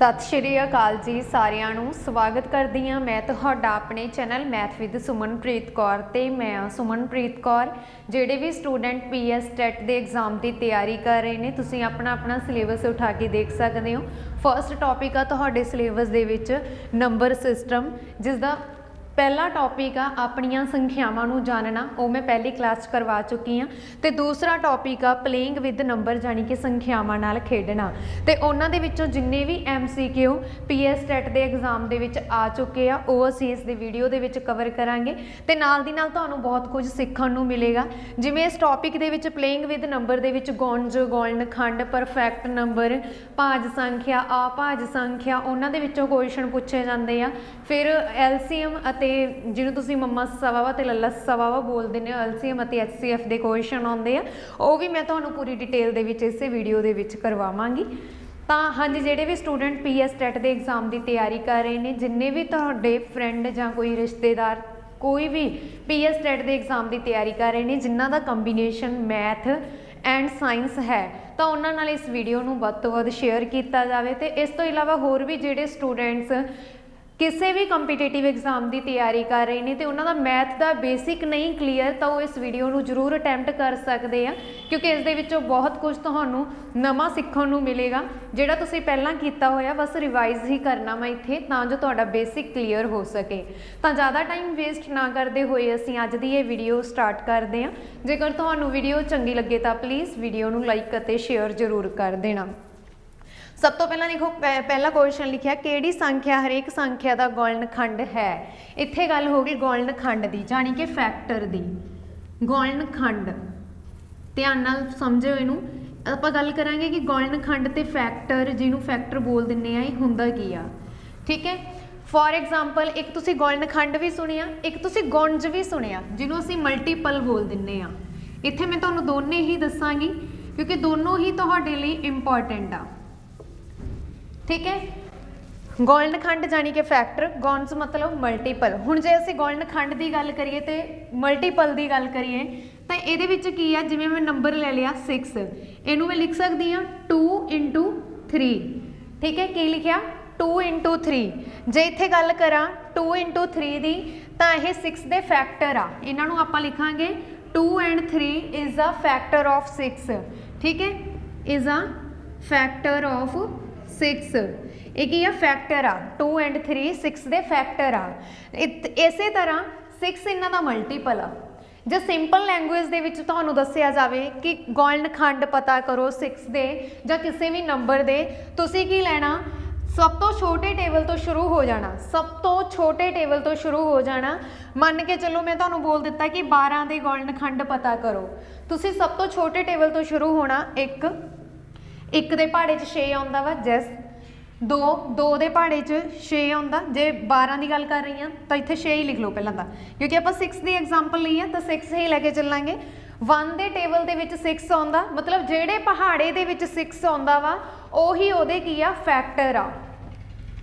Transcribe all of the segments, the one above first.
ਸਤਿ ਸ਼੍ਰੀ ਅਕਾਲ ਜੀ ਸਾਰਿਆਂ ਨੂੰ। ਸਵਾਗਤ ਕਰਦੀ ਹਾਂ ਮੈਂ ਤੁਹਾਡਾ ਆਪਣੇ channel math with Sumanpreet Kaur ਤੇ ਮੈਂ ਹਾਂ ਸੁਮਨਪ੍ਰੀਤ ਕੌਰ, ਜਿਹੜੇ ਵੀ ਸਟੂਡੈਂਟ ਪੀਐਸ ਟੈਟ ਦੇ ਐਗਜ਼ਾਮ ਦੀ ਤਿਆਰੀ ਕਰ ਰਹੇ ਨੇ, ਤੁਸੀਂ ਆਪਣਾ ਆਪਣਾ ਸਿਲੇਬਸ ਉਠਾ ਕੇ ਦੇਖ ਸਕਦੇ ਹੋ। ਫਰਸਟ ਟੌਪਿਕ ਆ ਤੁਹਾਡੇ ਸਿਲੇਬਸ ਦੇ ਵਿੱਚ ਨੰਬਰ ਸਿਸਟਮ ਜਿਸ ਦਾ ਪਹਿਲਾ ਟੌਪਿਕ ਆ ਆਪਣੀਆਂ ਸੰਖਿਆਵਾਂ ਨੂੰ ਜਾਣਨਾ, ਉਹ ਮੈਂ ਪਹਿਲੀ ਕਲਾਸ 'ਚ ਕਰਵਾ ਚੁੱਕੀ ਹਾਂ ਤੇ ਦੂਸਰਾ ਟੌਪਿਕ ਆ ਪਲੇਇੰਗ ਵਿਦ ਨੰਬਰ ਜਾਨੀ ਕਿ ਸੰਖਿਆਵਾਂ ਨਾਲ ਖੇਡਣਾ। ਤੇ ਉਹਨਾਂ ਦੇ ਵਿੱਚੋਂ ਜਿੰਨੇ ਵੀ ਐਮਸੀਕਿਊ ਪੀਐਸ ਟੈਟ ਦੇ ਐਗਜ਼ਾਮ ਦੇ ਵਿੱਚ ਆ ਚੁੱਕੇ ਆ, ਉਹ ਅਸੀਂ ਇਸ ਦੇ ਵੀਡੀਓ ਦੇ ਵਿੱਚ ਕਵਰ ਕਰਾਂਗੇ। ਤੇ ਨਾਲ ਦੀ ਨਾਲ ਤੁਹਾਨੂੰ ਬਹੁਤ ਕੁਝ ਸਿੱਖਣ ਨੂੰ ਮਿਲੇਗਾ। ਜਿਵੇਂ ਇਸ ਟੌਪਿਕ ਦੇ ਵਿੱਚ ਪਲੇਇੰਗ ਵਿਦ ਨੰਬਰ ਦੇ ਵਿੱਚ ਗੁਣਜ ਗੁਣਨ ਖੰਡ ਪਰਫੈਕਟ ਨੰਬਰ ਭਾਜ ਸੰਖਿਆ ਅਭਾਜ ਸੰਖਿਆ, ਉਹਨਾਂ ਦੇ ਵਿੱਚੋਂ ਕੁਐਸਚਨ ਪੁੱਛੇ ਜਾਂਦੇ ਆ। ਫਿਰ ਐਲਸੀਐਮ ਅਤੇ ਜਿਹਨੂੰ ਤੁਸੀਂ ਮੰਮਾ ਸਵਾਵਾ ਤੇ ਲੱਲਾ ਸਵਾਵਾ ਬੋਲਦੇ ਨੇ ਐਲਸੀਐਮ ਅਤੇ ਐਚਸੀਐਫ ਦੇ ਕੁਐਸਚਨ ਆਉਂਦੇ ਆ। ਉਹ ਵੀ ਮੈਂ ਤੁਹਾਨੂੰ ਪੂਰੀ ਡਿਟੇਲ ਦੇ ਵਿੱਚ, ਇਸੇ ਵੀਡੀਓ ਦੇ ਵਿੱਚ ਕਰਵਾਵਾਂਗੀ। ਤਾਂ ਹਾਂਜੀ, ਜਿਹੜੇ ਵੀ ਸਟੂਡੈਂਟ ਪੀਐਸ ਟੈਟ ਦੇ ਐਗਜ਼ਾਮ ਦੀ ਤਿਆਰੀ ਕਰ ਰਹੇ ਨੇ, ਜਿੰਨੇ ਵੀ ਤੁਹਾਡੇ ਫਰੈਂਡ ਜਾਂ ਕੋਈ ਰਿਸ਼ਤੇਦਾਰ, ਕੋਈ ਵੀ ਪੀਐਸ ਟੈਟ ਦੇ ਐਗਜ਼ਾਮ ਦੀ ਤਿਆਰੀ ਕਰ ਰਹੇ ਨੇ, ਜਿਨ੍ਹਾਂ ਦਾ ਕੰਬੀਨੇਸ਼ਨ ਮੈਥ ਐਂਡ ਸਾਇੰਸ ਹੈ, ਤਾਂ ਉਹਨਾਂ ਨਾਲ ਇਸ ਵੀਡੀਓ ਨੂੰ ਵੱਧ ਤੋਂ ਵੱਧ ਸ਼ੇਅਰ ਕੀਤਾ ਜਾਵੇ। ਤੇ ਇਸ ਤੋਂ ਇਲਾਵਾ ਹੋਰ ਵੀ ਜਿਹੜੇ ਸਟੂਡੈਂਟਸ ਕਿਸੇ ਵੀ ਕੰਪੀਟੀਟਿਵ ਐਗਜ਼ਾਮ ਦੀ ਤਿਆਰੀ ਕਰ ਰਹੇ ਨੇ ਤੇ ਉਹਨਾਂ ਦਾ ਮੈਥ ਦਾ ਬੇਸਿਕ ਨਹੀਂ ਕਲੀਅਰ ਤਾਂ ਉਹ ਇਸ ਵੀਡੀਓ ਨੂੰ ਜ਼ਰੂਰ ਅਟੈਂਪਟ ਕਰ ਸਕਦੇ ਆ, ਕਿਉਂਕਿ ਇਸ ਦੇ ਵਿੱਚੋਂ ਬਹੁਤ ਕੁਝ ਤੁਹਾਨੂੰ ਨਵਾਂ ਸਿੱਖਣ ਨੂੰ ਮਿਲੇਗਾ। ਜਿਹੜਾ ਤੁਸੀਂ ਪਹਿਲਾਂ ਕੀਤਾ ਹੋਇਆ, ਬਸ ਰਿਵਾਈਜ਼ ਹੀ ਕਰਨਾ ਵਾ ਇੱਥੇ, ਤਾਂ ਜੋ ਤੁਹਾਡਾ ਬੇਸਿਕ ਕਲੀਅਰ ਹੋ ਸਕੇ। ਤਾਂ ਜ਼ਿਆਦਾ ਟਾਈਮ ਵੇਸਟ ਨਾ ਕਰਦੇ ਹੋਏ ਅਸੀਂ ਅੱਜ ਦੀ ਇਹ ਵੀਡੀਓ ਸਟਾਰਟ ਕਰਦੇ ਹਾਂ। ਜੇਕਰ ਤੁਹਾਨੂੰ ਵੀਡੀਓ ਚੰਗੀ ਲੱਗੇ ਤਾਂ ਪਲੀਜ਼ ਵੀਡੀਓ ਨੂੰ ਲਾਈਕ ਅਤੇ ਸ਼ੇਅਰ ਜ਼ਰੂਰ ਕਰ ਦੇਣਾ। ਸਭ ਤੋਂ ਪਹਿਲਾਂ ਦੇਖੋ ਪਹਿ- ਪਹਿਲਾ ਕੁਐਸਚਨ ਲਿਖਿਆ, ਕਿਹੜੀ ਸੰਖਿਆ ਹਰੇਕ ਸੰਖਿਆ ਦਾ ਗੁਣਨਖੰਡ ਹੈ? ਇੱਥੇ ਗੱਲ ਹੋ ਗਈ ਗੁਣਨਖੰਡ ਦੀ ਜਾਨੀ ਕਿ ਫੈਕਟਰ ਦੀ। ਗੁਣਨਖੰਡ ਧਿਆਨ ਨਾਲ ਸਮਝਿਓ ਇਹਨੂੰ। ਆਪਾਂ ਗੱਲ ਕਰਾਂਗੇ ਕਿ ਗੁਣਨਖੰਡ ਤੇ ਫੈਕਟਰ ਜਿਹਨੂੰ ਫੈਕਟਰ ਬੋਲ ਦਿੰਨੇ ਆ, ਇਹ ਹੁੰਦਾ ਕੀ ਆ? ਠੀਕ ਹੈ? ਫੋਰ ਐਗਜ਼ਾਮਪਲ ਇੱਕ ਤੁਸੀਂ ਗੁਣਨਖੰਡ ਵੀ ਸੁਣਿਆ, ਇੱਕ ਤੁਸੀਂ ਗੁਣਜ ਵੀ ਸੁਣਿਆ, ਜਿਹਨੂੰ ਅਸੀਂ ਮਲਟੀਪਲ ਬੋਲ ਦਿੰਨੇ ਆ। ਇੱਥੇ ਮੈਂ ਤੁਹਾਨੂੰ ਦੋਨੇ ਹੀ ਦੱਸਾਂਗੀ, ਕਿਉਂਕਿ ਦੋਨੋਂ ਹੀ ਤੁਹਾਡੇ ਲਈ ਇੰਪੋਰਟੈਂਟ ਆ। ਠੀਕ ਹੈ? ਗੋਲਨਖੰਡ ਜਾਨੀ ਕਿ ਫੈਕਟਰ ਗੋਨਸ ਮਤਲਬ ਮਲਟੀਪਲ ਹੁਣ ਜੇ ਅਸੀਂ ਗੋਲਨਖੰਡ ਦੀ ਗੱਲ ਕਰੀਏ ਤੇ ਮਲਟੀਪਲ ਦੀ ਗੱਲ ਕਰੀਏ, ਤਾਂ ਇਹਦੇ ਵਿੱਚ ਕੀ ਆ? ਜਿਵੇਂ ਮੈਂ ਨੰਬਰ ਲੈ ਲਿਆ 6 ਇਹਨੂੰ ਮੈਂ ਲਿਖ ਸਕਦੀ ਆ 2 3 ਠੀਕ ਹੈ? ਕੀ ਲਿਖਿਆ? 2 3 ਜੇ ਇੱਥੇ ਗੱਲ ਕਰਾਂ 2 3 ਦੀ, ਤਾਂ ਇਹ 6 ਦੇ ਫੈਕਟਰ ਆ। ਇਹਨਾਂ ਨੂੰ ਆਪਾਂ ਲਿਖਾਂਗੇ 2 and 3 is a factor of 6 ਠੀਕ ਹੈ? ਇਜ਼ ਅ ਫੈਕਟਰ ਆਫ 6 ਇਹ ਕੀ ਆ? ਫੈਕਟਰ ਆ। 2 ਐਂਡ 3 6 ਦੇ ਫੈਕਟਰ ਆ। ਇਤ- ਇਸੇ ਤਰ੍ਹਾਂ 6 ਇਹਨਾਂ ਦਾ ਮਲਟੀਪਲ ਆ। ਜੇ ਸਿੰਪਲ ਲੈਂਗੁਏਜ ਦੇ ਵਿੱਚ ਤੁਹਾਨੂੰ ਦੱਸਿਆ ਜਾਵੇ ਕਿ ਗੁਣਨਖੰਡ ਪਤਾ ਕਰੋ 6 ਦੇ ਜਾਂ ਕਿਸੇ ਵੀ ਨੰਬਰ ਦੇ, ਤੁਸੀਂ ਕੀ ਲੈਣਾ? ਸਭ ਤੋਂ ਛੋਟੇ ਟੇਬਲ ਤੋਂ ਸ਼ੁਰੂ ਹੋ ਜਾਣਾ। ਸਭ ਤੋਂ ਛੋਟੇ ਟੇਬਲ ਤੋਂ ਸ਼ੁਰੂ ਹੋ ਜਾਣਾ। ਮੰਨ ਕੇ ਚੱਲੋ ਮੈਂ ਤੁਹਾਨੂੰ ਬੋਲ ਦਿੱਤਾ ਕਿ 12 ਦੇ ਗੁਣਨਖੰਡ ਪਤਾ ਕਰੋ। ਤੁਸੀਂ ਸਭ ਤੋਂ ਛੋਟੇ ਟੇਬਲ ਤੋਂ ਸ਼ੁਰੂ ਹੋਣਾ 1 ਇੱਕ ਦੇ ਪਹਾੜੇ 'ਚ 6 ਆਉਂਦਾ ਵਾ, ਜੈਸ। 2 2 ਦੇ ਪਹਾੜੇ 'ਚ 6 ਆਉਂਦਾ। ਜੇ 12 ਦੀ ਗੱਲ ਕਰ ਰਹੀ ਹਾਂ ਤਾਂ ਇੱਥੇ 6 ਹੀ ਲਿਖ ਲਓ ਪਹਿਲਾਂ ਤਾਂ। ਕਿਉਂਕਿ ਆਪਾਂ 6 ਦੀ ਐਗਜ਼ਾਮਪਲ ਲਈ ਆ, ਤਾਂ 6 ਹੀ ਲੈ ਕੇ ਚੱਲਾਂਗੇ। 1 ਦੇ ਟੇਬਲ ਦੇ ਵਿੱਚ 6 ਆਉਂਦਾ, ਮਤਲਬ ਜਿਹੜੇ ਪਹਾੜੇ ਦੇ ਵਿੱਚ 6 ਆਉਂਦਾ ਵਾ, ਉਹੀ ਉਹਦੇ ਕੀ ਆ ਫੈਕਟਰ ਆ।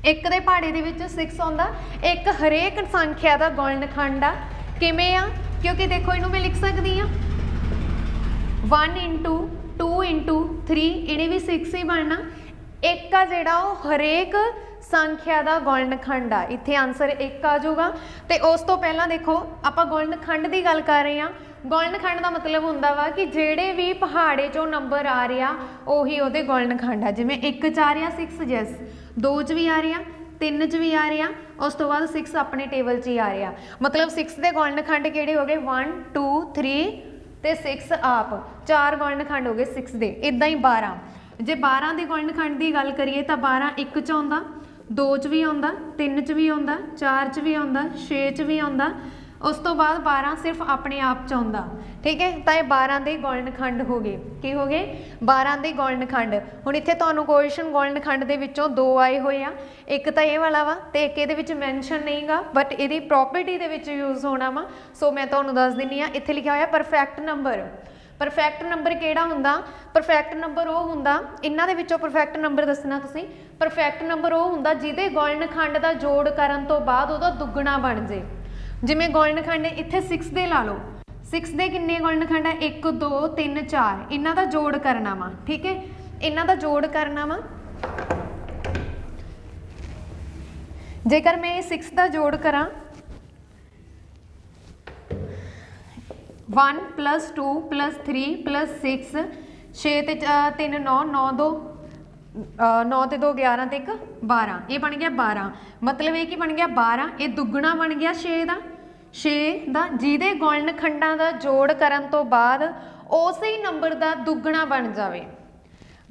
ਇੱਕ ਦੇ ਪਹਾੜੇ ਦੇ ਵਿੱਚ 6 ਆਉਂਦਾ, ਇੱਕ ਹਰੇਕ ਸੰਖਿਆ ਦਾ ਗੁਣਨਖੰਡ ਆ। ਕਿਵੇਂ ਆ? ਕਿਉਂਕਿ ਦੇਖੋ, ਇਹਨੂੰ ਮੈਂ ਲਿਖ ਸਕਦੀ ਆ। 1 2 3 ਇਹਨੇ ਵੀ 6 ਹੀ ਬਣਨਾ। ਇੱਕ ਆ ਜਿਹੜਾ ਉਹ ਹਰੇਕ ਸੰਖਿਆ ਦਾ ਗੁਣਨਖੰਡ ਆ। ਇੱਥੇ ਆਨਸਰ 1 ਆ ਜਾਊਗਾ। ਤੇ ਉਸ ਤੋਂ ਪਹਿਲਾਂ ਦੇਖੋ, ਆਪਾਂ ਗੁਣਨਖੰਡ ਦੀ ਗੱਲ ਕਰ ਰਹੇ ਹਾਂ। ਗੁਣਨਖੰਡ ਦਾ ਮਤਲਬ ਹੁੰਦਾ ਵਾ ਕਿ ਜਿਹੜੇ ਵੀ ਪਹਾੜੇ ਚੋਂ ਨੰਬਰ ਆ ਰਿਹਾ, ਉਹੀ ਉਹਦੇ ਗੁਣਨਖੰਡ ਆ। ਜਿਵੇਂ 1 ਚ ਆ ਰਿਹਾ 6 ਜੈਸ 2 ਚ ਵੀ ਆ ਰਿਹਾ 3 ਚ ਵੀ ਆ ਰਿਹਾ। ਉਸ ਤੋਂ ਬਾਅਦ 6 ਆਪਣੇ ਟੇਬਲ 'ਚ ਹੀ ਆ ਰਿਹਾ। ਮਤਲਬ 6 ਦੇ ਗੁਣਨਖੰਡ ਕਿਹੜੇ ਹੋ ਗਏ? 1 2 3 ਤੇ 6 ਆਪ। ਚਾਰ ਗੁਣਨਖੰਡ ਹੋ ਗਏ 6 ਦੇ। ਇਦਾਂ ਹੀ 12 ਜੇ 12 ਦੇ ਗੁਣਨਖੰਡ ਦੀ ਗੱਲ ਕਰੀਏ ਤਾਂ 12 1 ਚ ਆਉਂਦਾ 2 ਚ ਵੀ ਆਉਂਦਾ 3 ਚ ਵੀ ਆਉਂਦਾ 4 ਚ ਵੀ ਆਉਂਦਾ 6 ਚ ਵੀ ਆਉਂਦਾ ਉਸ ਤੋਂ ਬਾਅਦ 12 ਸਿਰਫ ਆਪਣੇ ਆਪ ਚ ਆਉਂਦਾ। ਠੀਕ ਹੈ? ਤਾਂ ਇਹ 12 ਦੇ ਗੁਣਨਖੰਡ ਹੋ ਗਏ। ਕੀ ਹੋ ਗਏ? 12 ਦੇ ਗੁਣਨਖੰਡ ਹੁਣ ਇੱਥੇ ਤੁਹਾਨੂੰ ਕੁਐਸਚਨ ਖੰਡ ਦੇ ਵਿੱਚੋਂ ਦੋ ਆਏ ਹੋਏ ਆ। ਇੱਕ ਤਾਂ ਇਹ ਵਾਲਾ ਵਾ ਤੇ ਇੱਕ ਇਹਦੇ ਵਿੱਚ ਮੈਂਸ਼ਨ ਨਹੀਂਗਾ ਬਟ ਇਹਦੀ ਪ੍ਰੋਪਰਟੀ ਦੇ ਵਿੱਚ ਯੂਜ਼ ਹੋਣਾ ਵਾ। ਸੋ ਮੈਂ ਤੁਹਾਨੂੰ ਦੱਸ ਦਿੰਨੀ ਆ, ਇੱਥੇ ਲਿਖਿਆ ਹੋਇਆ ਪਰਫੈਕਟ ਨੰਬਰ ਪਰਫੈਕਟ ਨੰਬਰ ਕਿਹੜਾ ਹੁੰਦਾ? ਪਰਫੈਕਟ ਨੰਬਰ ਉਹ ਹੁੰਦਾ, ਇਹਨਾਂ ਦੇ ਵਿੱਚੋਂ ਪਰਫੈਕਟ ਨੰਬਰ ਦੱਸਣਾ ਤੁਸੀਂ। ਪਰਫੈਕਟ ਨੰਬਰ ਉਹ ਹੁੰਦਾ ਜਿਹਦੇ ਗੁਣਨਖੰਡ ਦਾ ਜੋੜ ਕਰਨ ਤੋਂ ਬਾਅਦ ਉਹਦਾ ਦੁੱਗਣਾ ਬਣ ਜੇ। ਜਿਵੇਂ ਗੁਣਨਖੰਡ ਇੱਥੇ 6 ਦੇ ਲਾ ਲਓ। 6 ਦੇ ਕਿੰਨੇ ਗੁਣਨਖੰਡ ਹੈ 1 2 3 4 ਇਹਨਾਂ ਦਾ ਜੋੜ ਕਰਨਾ ਵਾ, ਠੀਕ ਹੈ? ਇਹਨਾਂ ਦਾ ਜੋੜ ਕਰਨਾ ਵਾ। ਜੇਕਰ ਮੈਂ 6 ਦਾ ਜੋੜ ਕਰਾਂ 1 plus 2 plus 3 plus 6 6 ਤੇ 3 9 9 2 9 ਤੇ 2 11 ਤੇ 1 12 ਇਹ ਬਣ ਗਿਆ 12 ਮਤਲਬ ਇਹ ਕੀ ਬਣ ਗਿਆ? 12 ਇਹ ਦੁੱਗਣਾ ਬਣ ਗਿਆ 6 ਦਾ। 6 ਦਾ, ਜਿਹਦੇ ਗੁਣਨ ਖੰਡਾਂ ਦਾ ਜੋੜ ਕਰਨ ਤੋਂ ਬਾਅਦ ਉਸੇ ਹੀ ਨੰਬਰ ਦਾ ਦੁੱਗਣਾ ਬਣ ਜਾਵੇ।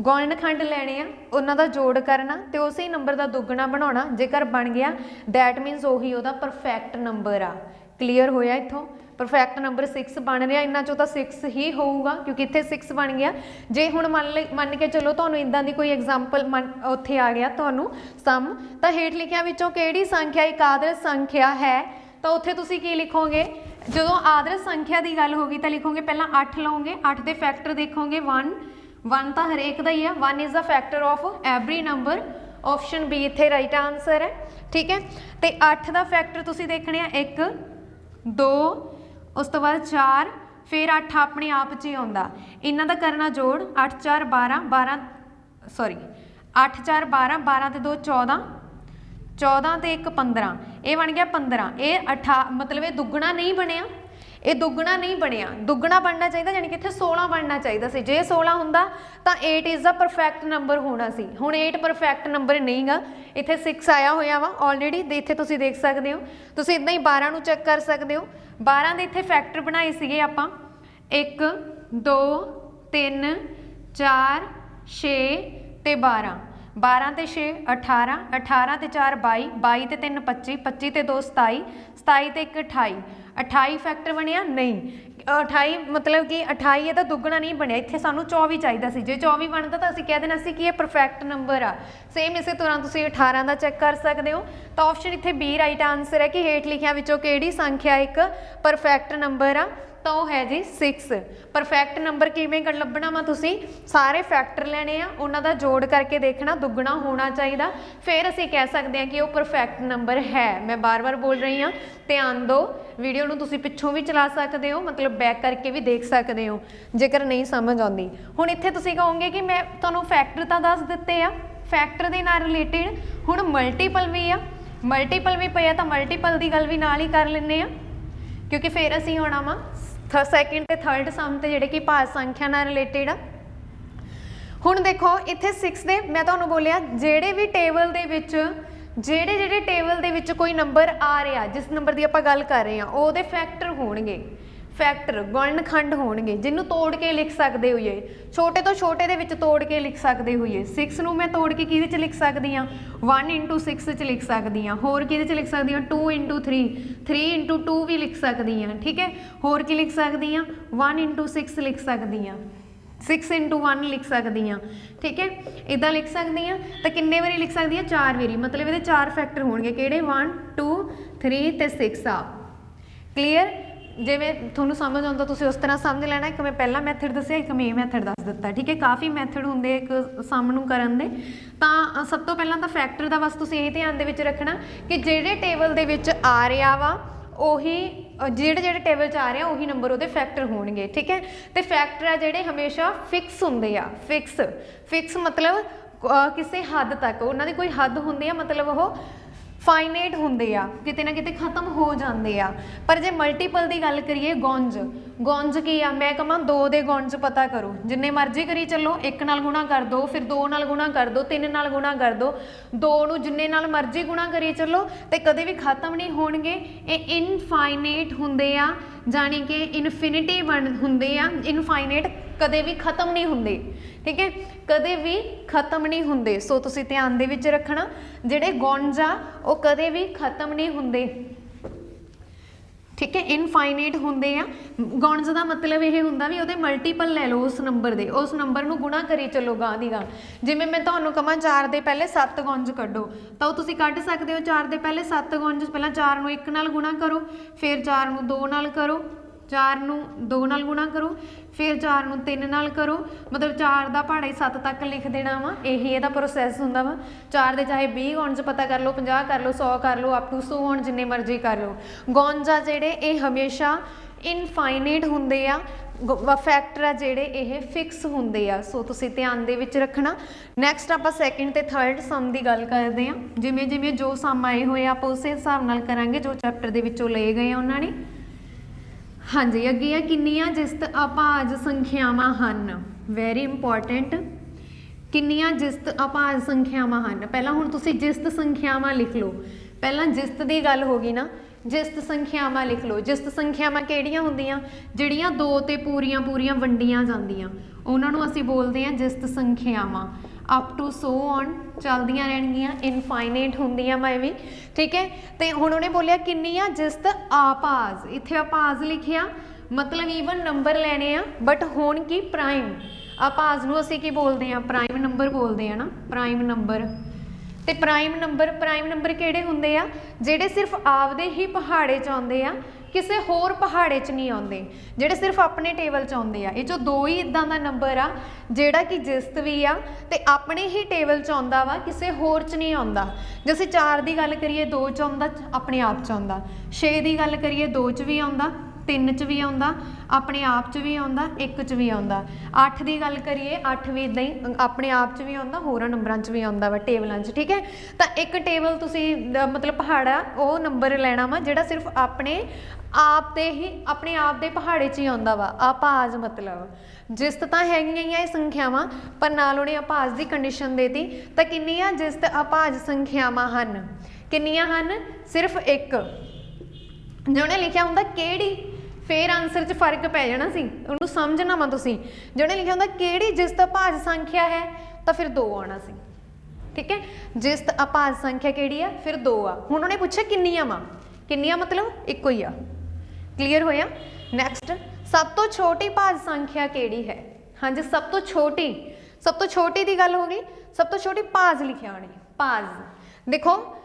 ਗੁਣਨ ਖੰਡ ਲੈਣੇ ਆ, ਉਹਨਾਂ ਦਾ ਜੋੜ ਕਰਨਾ ਤੇ ਉਸੇ ਹੀ ਨੰਬਰ ਦਾ ਦੁੱਗਣਾ ਬਣਾਉਣਾ। ਜੇਕਰ ਬਣ ਗਿਆ ਦੈਟ ਮੀਨਸ ਉਹੀ ਉਹਦਾ ਪਰਫੈਕਟ ਨੰਬਰ ਆ। ਕਲੀਅਰ ਹੋਇਆ ਇੱਥੋਂ? ਪਰਫੈਕਟ ਨੰਬਰ 6 ਬਣ ਰਿਹਾ ਇਹਨਾਂ ਚੋਂ ਤਾਂ 6 ਹੀ ਹੋਊਗਾ, ਕਿਉਂਕਿ ਇੱਥੇ 6 ਬਣ ਗਿਆ। ਜੇ ਹੁਣ ਮੰਨ ਲਈ, ਮੰਨ ਕੇ ਚਲੋ ਤੁਹਾਨੂੰ ਇਦਾਂ ਦੀ ਕੋਈ ਐਗਜ਼ਾਮਪਲ ਉੱਥੇ ਆ ਗਿਆ ਤੁਹਾਨੂੰ ਸਮ ਤਾਂ ਹੇਠ ਲਿਖਿਆਂ ਵਿੱਚੋਂ ਕਿਹੜੀ ਸੰਖਿਆ ਇੱਕ ਆਦਰ ਸੰਖਿਆ ਹੈ? ਤਾਂ ਉੱਥੇ ਤੁਸੀਂ ਕੀ ਲਿਖੋਗੇ? ਜਦੋਂ ਆਦਰ ਸੰਖਿਆ ਦੀ ਗੱਲ ਹੋਗੀ ਤਾਂ ਲਿਖੋਗੇ ਪਹਿਲਾਂ 8 ਲਓਗੇ 8 ਦੇ ਫੈਕਟਰ ਦੇਖੋਗੇ 1 1 ਤਾਂ ਹਰੇਕ ਦਾ ਹੀ ਆ। 1 is the factor of every number option B ਇੱਥੇ ਰਾਈਟ ਆਨਸਰ ਹੈ, ਠੀਕ ਹੈ? ਤੇ 8 ਦਾ ਫੈਕਟਰ ਤੁਸੀਂ ਦੇਖਣੇ ਆ 1 2 ਉਸ ਤੋਂ ਬਾਅਦ 4 ਫਿਰ 8 ਆਪਣੇ ਆਪ 'ਚ ਹੀ ਆਉਂਦਾ। ਇਹਨਾਂ ਦਾ ਕਰਨਾ ਜੋੜ 8 4 12 12 ਸੌਰੀ 8 4 12 12 ਤੇ 2 14 14 ਤੇ 1 15 ਇਹ ਬਣ ਗਿਆ 15 ਇਹ 18 ਮਤਲਬ ਇਹ ਦੁੱਗਣਾ ਨਹੀਂ ਬਣਿਆ। ਇਹ ਦੁੱਗਣਾ ਨਹੀਂ ਬਣਿਆ। ਦੁੱਗਣਾ ਬਣਨਾ ਚਾਹੀਦਾ ਯਾਨੀ ਕਿ ਇੱਥੇ 16 ਬਣਨਾ ਚਾਹੀਦਾ ਸੀ। ਜੇ 16 ਹੁੰਦਾ, ਤਾਂ 8 ਇਜ਼ ਦਾ ਪਰਫੈਕਟ ਨੰਬਰ ਹੋਣਾ ਸੀ। ਹੁਣ 8 ਪਰਫੈਕਟ ਨੰਬਰ ਨਹੀਂਗਾ। ਇੱਥੇ 6 ਆਇਆ ਹੋਇਆ ਵਾ ਆਲਰੇਡੀ ਇੱਥੇ ਤੁਸੀਂ ਦੇਖ ਸਕਦੇ ਹੋ। ਤੁਸੀਂ ਇਦਾਂ ਹੀ 12 ਨੂੰ ਚੈੱਕ ਕਰ ਸਕਦੇ ਹੋ। 12 ਦੇ ਇੱਥੇ ਫੈਕਟਰ ਬਣਾਏ ਸੀਗੇ ਆਪਾਂ। 1 2 3 4 6 ਤੇ 12 12 ਤੇ 6 18 18 ਤੇ 4 22 22 ਤੇ 3 25 25 ਤੇ 2 27 27 ਤੇ 1 28 28 ਫੈਕਟਰ ਬਣਿਆ? ਨਹੀਂ। 28 ਮਤਲਬ ਕਿ 28 ਤਾਂ ਦੁੱਗਣਾ ਨਹੀਂ ਬਣਿਆ। ਇੱਥੇ ਸਾਨੂੰ 24 ਚਾਹੀਦਾ ਸੀ। ਜੇ 24 ਬਣਦਾ ਤਾਂ ਅਸੀਂ ਕਹਿ ਦੇਣਾ ਸੀ ਕਿ ਇਹ ਪਰਫੈਕਟ ਨੰਬਰ ਆ। ਸੇਮ ਇਸੇ ਤਰ੍ਹਾਂ ਤੁਸੀਂ 18 ਦਾ ਚੈੱਕ ਕਰ ਸਕਦੇ ਹੋ। ਤਾਂ ਆਪਸ਼ਨ ਇੱਥੇ ਬੀ ਰਾਈਟ ਆਨਸਰ ਹੈ ਕਿ ਹੇਠ ਲਿਖਿਆਂ ਵਿੱਚੋਂ ਕਿਹੜੀ ਸੰਖਿਆ ਇੱਕ ਪਰਫੈਕਟ ਨੰਬਰ ਆ? ਤਾਂ ਉਹ ਹੈ ਜੀ 6 ਪਰਫੈਕਟ ਨੰਬਰ ਕਿਵੇਂ ਕਰ ਲੱਭਣਾ ਵਾ ਤੁਸੀਂ? ਸਾਰੇ ਫੈਕਟਰ ਲੈਣੇ ਆ। ਉਹਨਾਂ ਦਾ ਜੋੜ ਕਰਕੇ ਦੇਖਣਾ, ਦੁੱਗਣਾ ਹੋਣਾ ਚਾਹੀਦਾ। ਫਿਰ ਅਸੀਂ ਕਹਿ ਸਕਦੇ ਹਾਂ ਕਿ ਉਹ ਪਰਫੈਕਟ ਨੰਬਰ ਹੈ। ਮੈਂ ਬਾਰ-ਬਾਰ ਬੋਲ ਰਹੀ ਹਾਂ। ਧਿਆਨ ਦਿਓ। ਵੀਡੀਓ ਨੂੰ ਤੁਸੀਂ ਪਿੱਛੋਂ ਵੀ ਚਲਾ ਸਕਦੇ ਹੋ, ਮਤਲਬ ਬੈਕ ਕਰਕੇ ਵੀ ਦੇਖ ਸਕਦੇ ਹੋ, ਜੇਕਰ ਨਹੀਂ ਸਮਝ ਆਉਂਦੀ। ਹੁਣ ਇੱਥੇ ਤੁਸੀਂ ਕਹੋਗੇ ਕਿ ਮੈਂ ਤੁਹਾਨੂੰ ਫੈਕਟਰ ਤਾਂ ਦੱਸ ਦਿੱਤੇ ਆ ਫੈਕਟਰ ਦੇ ਨਾਲ ਰਿਲੇਟਡ ਹੁਣ ਮਲਟੀਪਲ ਵੀ ਆ। ਮਲਟੀਪਲ ਵੀ ਪਿਆ ਤਾਂ ਮਲਟੀਪਲ ਦੀ ਗੱਲ ਵੀ ਨਾਲ ਹੀ ਕਰ ਲੈਂਦੇ ਆ। ਕਿਉਂਕਿ ਫਿਰ ਅਸੀਂ ਆਉਣਾ ਵਾ ਸੈਕਿੰਡ ਤੇ ਥਰਡ ਸਮ ਤੇ ਜਿਹੜੇ ਕਿ ਭਾਜ ਸੰਖਿਆ ਨਾਲ ਰਿਲੇਟਡ ਆ। ਹੁਣ ਦੇਖੋ, ਇੱਥੇ 6 ਦੇ ਮੈਂ ਤੁਹਾਨੂੰ ਬੋਲਿਆ, ਜਿਹੜੇ ਵੀ ਟੇਬਲ ਦੇ ਵਿੱਚ ਜਿਹੜੇ ਜਿਹੜੇ ਟੇਬਲ ਦੇ ਵਿੱਚ ਕੋਈ ਨੰਬਰ ਆ ਰਿਹਾ, ਜਿਸ ਨੰਬਰ ਦੀ ਆਪਾਂ ਗੱਲ ਕਰ ਰਹੇ ਹਾਂ ਉਹਦੇ ਫੈਕਟਰ ਹੋਣਗੇ। ਫੈਕਟਰ ਗੁਣਨਖੰਡ ਹੋਣਗੇ, ਜਿਹਨੂੰ ਤੋੜ ਕੇ ਲਿਖ ਸਕਦੇ ਹੋਈਏ। ਛੋਟੇ ਤੋਂ ਛੋਟੇ ਦੇ ਵਿੱਚ ਤੋੜ ਕੇ ਲਿਖ ਸਕਦੇ ਹੋਈਏ। 6 ਨੂੰ ਮੈਂ ਤੋੜ ਕੇ ਕਿਹਦੇ ਚ ਲਿਖ ਸਕਦੀ ਆ 1 6 ਚ ਲਿਖ ਸਕਦੀ ਆ ਹੋਰ ਕਿਹਦੇ ਚ ਲਿਖ ਸਕਦੀ ਆ 2 3 3 2 ਵੀ ਲਿਖ ਸਕਦੀ ਆ ਠੀਕ ਹੈ? ਹੋਰ ਕੀ ਲਿਖ ਸਕਦੀ ਆ 1 6 ਲਿਖ ਸਕਦੀ ਆ 6 into 1 ਲਿਖ ਸਕਦੀ ਆ ਠੀਕ ਹੈ? ਇਦਾਂ ਲਿਖ ਸਕਦੀ ਆ ਤਾਂ ਕਿੰਨੇ ਵਾਰੀ ਲਿਖ ਸਕਦੀ ਆ ਚਾਰ ਵਾਰੀ। ਮਤਲਬ ਇਹਦੇ ਚਾਰ ਫੈਕਟਰ ਹੋਣਗੇ। ਕਿਹੜੇ? 1 2 3 ਤੇ 6 ਆ। ਕਲੀਅਰ ਜਿਵੇਂ ਤੁਹਾਨੂੰ ਸਮਝ ਆਉਂਦਾ, ਤੁਸੀਂ ਉਸ ਤਰ੍ਹਾਂ ਸਮਝ ਲੈਣਾ। ਇੱਕ ਮੈਂ ਪਹਿਲਾ ਮੈਥਡ ਦੱਸਿਆ, ਇੱਕ ਮੈਂ ਮੈਥਡ ਦੱਸ ਦਿੱਤਾ। ਠੀਕ ਹੈ? ਕਾਫੀ ਮੈਥਡ ਹੁੰਦੇ ਇੱਕ ਸਮ ਨੂੰ ਕਰਨ ਦੇ। ਤਾਂ ਸਭ ਤੋਂ ਪਹਿਲਾਂ ਤਾਂ ਫੈਕਟਰ ਦਾ ਬਸ ਤੁਸੀਂ ਇਹ ਧਿਆਨ ਦੇ ਵਿੱਚ ਰੱਖਣਾ ਕਿ ਜਿਹੜੇ ਟੇਬਲ ਦੇ ਵਿੱਚ ਆ ਰਿਹਾ ਵਾ, ਉਹੀ ਜਿਹੜੇ ਜਿਹੜੇ ਟੇਬਲ 'ਚ ਆ ਰਹੇ ਆ, ਉਹੀ ਨੰਬਰ ਉਹਦੇ ਫੈਕਟਰ ਹੋਣਗੇ, ਠੀਕ ਹੈ? ਤੇ ਫੈਕਟਰ ਆ ਜਿਹੜੇ ਹਮੇਸ਼ਾ ਫਿਕਸ ਹੁੰਦੇ ਆ ਫਿਕਸ ਫਿਕਸ ਮਤਲਬ ਕਿਸੇ ਹੱਦ ਤੱਕ, ਉਹਨਾਂ ਦੀ ਕੋਈ ਹੱਦ ਹੁੰਦੀ ਆ, ਮਤਲਬ ਉਹ ਫਾਈਨਾਈਟ ਹੁੰਦੇ ਆ, ਕਿਤੇ ਨਾ ਕਿਤੇ ਖਤਮ ਹੋ ਜਾਂਦੇ ਆ। ਪਰ ਜੇ ਮਲਟੀਪਲ ਦੀ ਗੱਲ ਕਰੀਏ ਗੌਂਜ ਗੌਂਜ ਕੀ ਆ? ਮੈਂ ਕਹਾਂ ਦੋ ਦੇ ਗੌਂਜ ਪਤਾ ਕਰੋ। ਜਿੰਨੇ ਮਰਜ਼ੀ ਕਰੀ ਚੱਲੋ, ਇੱਕ ਨਾਲ ਗੁਣਾ ਕਰ ਦੋ, ਫਿਰ ਦੋ ਨਾਲ ਗੁਣਾ ਕਰ ਦੋ, ਤਿੰਨ ਨਾਲ ਗੁਣਾ ਕਰ ਦੋ। ਦੋ ਨੂੰ ਜਿੰਨੇ ਨਾਲ ਮਰਜ਼ੀ ਗੁਣਾ ਕਰੀ ਚੱਲੋ ਤੇ ਕਦੇ ਵੀ ਖਤਮ ਨਹੀਂ ਹੋਣਗੇ। ਇਹ ਇਨਫਾਈਨਾਈਟ ਹੁੰਦੇ ਆ। ਜਾਣੀ ਕਿ ਇਨਫਿਨਿਟੀ ਬਣ ਹੁੰਦੇ ਆ ਇਨਫਾਈਨਾਈਟ ਕਦੇ ਵੀ ਖਤਮ ਨਹੀਂ ਹੁੰਦੇ, ਠੀਕ ਹੈ? ਕਦੇ ਵੀ ਖਤਮ ਨਹੀਂ ਹੁੰਦੇ। ਸੋ ਤੁਸੀਂ ਧਿਆਨ ਦੇ ਵਿੱਚ ਰੱਖਣਾ, ਜਿਹੜੇ ਗੁਣਜ ਆ, ਉਹ ਕਦੇ ਵੀ ਖਤਮ ਨਹੀਂ ਹੁੰਦੇ। ਠੀਕ ਹੈ ਇਨਫਾਈਨਾਈਟ ਹੁੰਦੇ ਆ। ਗੁਣਜ ਦਾ ਮਤਲਬ ਇਹ ਹੁੰਦਾ ਵੀ ਉਹਦੇ ਮਲਟੀਪਲ ਲੈ ਲਓ ਉਸ ਨੰਬਰ ਦੇ। ਉਸ ਨੰਬਰ ਨੂੰ ਗੁਣਾ ਕਰੀ ਚੱਲੋ ਗਾਂ ਦੀ ਗਾਂ। ਜਿਵੇਂ ਮੈਂ ਤੁਹਾਨੂੰ ਕਹਾਂ 4 ਦੇ ਪਹਿਲੇ 7 ਗੁਣਜ ਕੱਢੋ। ਤਾਂ ਉਹ ਤੁਸੀਂ ਕੱਢ ਸਕਦੇ ਹੋ 4 ਦੇ ਪਹਿਲੇ 7 ਗੁਣਜ। ਪਹਿਲਾਂ 4 ਨੂੰ 1 ਨਾਲ ਗੁਣਾ ਕਰੋ, ਫਿਰ 4 ਨੂੰ 2 ਨਾਲ ਕਰੋ 4 ਨੂੰ 2 ਨਾਲ ਗੁਣਾ ਕਰੋ ਫਿਰ 4 ਨੂੰ 3 ਨਾਲ ਕਰੋ। ਮਤਲਬ 4 ਦਾ ਪਹਾੜਾ ਹੀ 7 ਤੱਕ ਲਿਖ ਦੇਣਾ ਵਾ। ਇਹੀ ਇਹਦਾ ਪ੍ਰੋਸੈਸ ਹੁੰਦਾ ਵਾ। 4 ਦੇ ਚਾਹੇ 20 ਗੁਣਜ ਪਤਾ ਕਰ ਲਓ 50 ਕਰ ਲਓ 100 ਕਰ ਲਓ ਅਪ ਟੂ 100 ਹੁਣ ਜਿੰਨੇ ਮਰਜ਼ੀ ਕਰ ਲਓ। ਗੁਣਜ ਆ ਜਿਹੜੇ ਇਹ ਹਮੇਸ਼ਾ ਇਨਫਾਈਨਾਈਟ ਹੁੰਦੇ ਆ। ਫੈਕਟਰ ਆ ਜਿਹੜੇ ਇਹ ਫਿਕਸ ਹੁੰਦੇ ਆ। ਸੋ ਤੁਸੀਂ ਧਿਆਨ ਦੇ ਵਿੱਚ ਰੱਖਣਾ। ਨੈਕਸਟ ਆਪਾਂ ਸੈਕਿੰਡ ਤੇ ਥਰਡ ਸਮ ਦੀ ਗੱਲ ਕਰਦੇ ਆ। ਜਿਵੇਂ ਜਿਵੇਂ ਜੋ ਸਮ ਆਏ ਹੋਏ ਆ, ਆਪਾਂ ਉਸੇ ਹਿਸਾਬ ਨਾਲ ਕਰਾਂਗੇ। ਜੋ ਚੈਪਟਰ ਦੇ ਵਿੱਚੋਂ ਲਏ ਗਏ ਆ ਉਹਨਾਂ ਨੇ। ਹਾਂਜੀ, ਅੱਗੇ ਆ ਕਿੰਨੀਆਂ ਜਿਸਤ ਅਪਾਜ ਸੰਖਿਆਵਾਂ ਹਨ? ਵੈਰੀ ਇੰਪੋਰਟੈਂਟ ਕਿੰਨੀਆਂ ਜਿਸਤ ਅਪਾਜ ਸੰਖਿਆਵਾਂ ਹਨ? ਪਹਿਲਾਂ ਹੁਣ ਤੁਸੀਂ ਜਿਸਤ ਸੰਖਿਆਵਾਂ ਲਿਖ ਲਓ। ਪਹਿਲਾਂ ਜਿਸਤ ਦੀ ਗੱਲ ਹੋ ਗਈ ਨਾ, ਜਿਸਤ ਸੰਖਿਆਵਾਂ ਲਿਖ ਲਓ। ਜਿਸਤ ਸੰਖਿਆਵਾਂ ਕਿਹੜੀਆਂ ਹੁੰਦੀਆਂ? ਜਿਹੜੀਆਂ ਦੋ ਤੇ ਪੂਰੀਆਂ ਪੂਰੀਆਂ ਵੰਡੀਆਂ ਜਾਂਦੀਆਂ। ਉਹਨਾਂ ਨੂੰ ਅਸੀਂ ਬੋਲਦੇ ਹਾਂ ਜਿਸਤ ਸੰਖਿਆਵਾਂ। ਅਪ ਟੂ ਸੋ ਔਨ ਚੱਲਦੀਆਂ ਰਹਿਣਗੀਆਂ ਇਨਫਾਈਨਾਈਟ ਹੁੰਦੀਆਂ ਮੈਂ ਵੀ, ਠੀਕ ਹੈ? ਤੇ ਹੁਣ ਉਹਨੇ ਬੋਲਿਆ ਕਿੰਨੀ ਆ ਜਿਸਤ ਆਪਾਜ਼ ਇੱਥੇ ਆਪਾਜ਼ ਲਿਖਿਆ, ਮਤਲਬ ਈਵਨ ਨੰਬਰ ਲੈਣੇ ਆ ਬਟ ਹੋਣ ਕੀ? ਪ੍ਰਾਈਮ ਆਪਾਜ਼ ਨੂੰ ਅਸੀਂ ਕੀ ਬੋਲਦੇ ਆ? ਪ੍ਰਾਈਮ ਨੰਬਰ ਬੋਲਦੇ ਆ ਨਾ ਪ੍ਰਾਈਮ ਨੰਬਰ ਤੇ ਪ੍ਰਾਈਮ ਨੰਬਰ ਪ੍ਰਾਈਮ ਨੰਬਰ ਕਿਹੜੇ ਹੁੰਦੇ ਆ? ਜਿਹੜੇ ਸਿਰਫ ਆਪਦੇ ਹੀ ਪਹਾੜੇ ਚ ਆਉਂਦੇ ਆ ਕਿਸੇ ਹੋਰ ਪਹਾੜੇ 'ਚ ਨਹੀਂ ਆਉਂਦੇ, ਜਿਹੜੇ ਸਿਰਫ ਆਪਣੇ ਟੇਬਲ 'ਚ ਆਉਂਦੇ ਆ। ਇਹ ਚੋਂ ਦੋ ਹੀ ਇਦਾਂ ਦਾ ਨੰਬਰ ਆ, ਜਿਹੜਾ ਕਿ ਜਿਸਤ ਵੀ ਆ, ਤੇ ਆਪਣੇ ਹੀ ਟੇਬਲ 'ਚ ਆਉਂਦਾ ਵਾ, ਕਿਸੇ ਹੋਰ 'ਚ ਨਹੀਂ ਆਉਂਦਾ। ਜੇ ਅਸੀਂ 4 ਦੀ ਗੱਲ ਕਰੀਏ 2 'ਚ ਆਉਂਦਾ, ਆਪਣੇ ਆਪ 'ਚ ਆਉਂਦਾ। 6 ਦੀ ਗੱਲ ਕਰੀਏ 2 'ਚ ਵੀ ਆਉਂਦਾ। 3 'ਚ ਵੀ ਆਉਂਦਾ, ਆਪਣੇ ਆਪ 'ਚ ਵੀ ਆਉਂਦਾ 1 'ਚ ਵੀ ਆਉਂਦਾ। 8 ਦੀ ਗੱਲ ਕਰੀਏ 8 ਵੀ ਇਦਾਂ ਹੀ ਆਪਣੇ ਆਪ 'ਚ ਵੀ ਆਉਂਦਾ, ਹੋਰਾਂ ਨੰਬਰਾਂ 'ਚ ਵੀ ਆਉਂਦਾ ਵਾ, ਟੇਬਲਾਂ 'ਚ, ਠੀਕ ਹੈ? ਤਾਂ ਇੱਕ ਟੇਬਲ ਤੁਸੀਂ ਮਤਲਬ ਪਹਾੜਾ, ਉਹ ਨੰਬਰ ਲੈਣਾ ਵਾ, ਜਿਹੜਾ ਸਿਰਫ ਆਪਣੇ ਆਪ ਤੇ ਹੀ, ਆਪਣੇ ਆਪ ਦੇ ਪਹਾੜੇ 'ਚ ਹੀ ਆਉਂਦਾ ਵਾ ਆਪਾਜ ਮਤਲਬ। ਜਿਸਤ ਤਾਂ ਹੈਗੀਆਂ ਹੀ ਆ ਇਹ ਸੰਖਿਆਵਾਂ, ਪਰ ਨਾਲ ਉਹਨੇ ਆਪਾਜ ਦੀ ਕੰਡੀਸ਼ਨ ਦੇਤੀ। ਤਾਂ ਕਿੰਨੀਆਂ ਜਿਸਤ ਆਪਾਜ ਸੰਖਿਆਵਾਂ ਹਨ? ਕਿੰਨੀਆਂ ਹਨ? ਸਿਰਫ ਇੱਕ। ਜੇ ਉਹਨੇ ਲਿਖਿਆ ਹੁੰਦਾ, ਕਿਹੜੀ? ਫੇਰ ਆਨਸਰ 'ਚ ਫ਼ਰਕ ਪੈ ਜਾਣਾ ਸੀ। ਉਹਨੂੰ ਸਮਝਣਾ ਵਾ ਤੁਸੀਂ। ਜੇ ਲਿਖਿਆ ਹੁੰਦਾ, ਕਿਹੜੀ ਜਿਸਤ ਅਪਾਜ ਸੰਖਿਆ ਹੈ, ਤਾਂ ਫਿਰ 2 ਆਉਣਾ ਸੀ। ਠੀਕ ਹੈ? ਜਿਸਤ ਅਪਾਜ ਸੰਖਿਆ ਕਿਹੜੀ ਆ? ਫਿਰ 2 ਆ। ਹੁਣ ਉਹਨੇ ਪੁੱਛਿਆ, ਕਿੰਨੀਆਂ ਵਾ? ਕਿੰਨੀਆਂ ਮਤਲਬ? ਇੱਕੋ ਹੀ ਆ। ਕਲੀਅਰ ਹੋਇਆ? ਨੈਕਸਟ ਸਭ ਤੋਂ ਛੋਟੀ ਭਾਜ ਸੰਖਿਆ ਕਿਹੜੀ ਹੈ? ਹਾਂਜੀ, ਸਭ ਤੋਂ ਛੋਟੀ। ਸਭ ਤੋਂ ਛੋਟੀ ਦੀ ਗੱਲ ਹੋ ਗਈ। ਸਭ ਤੋਂ ਛੋਟੀ ਭਾਜ ਲਿਖਿਆ ਉਹਨੇ ਭਾਜ। ਦੇਖੋ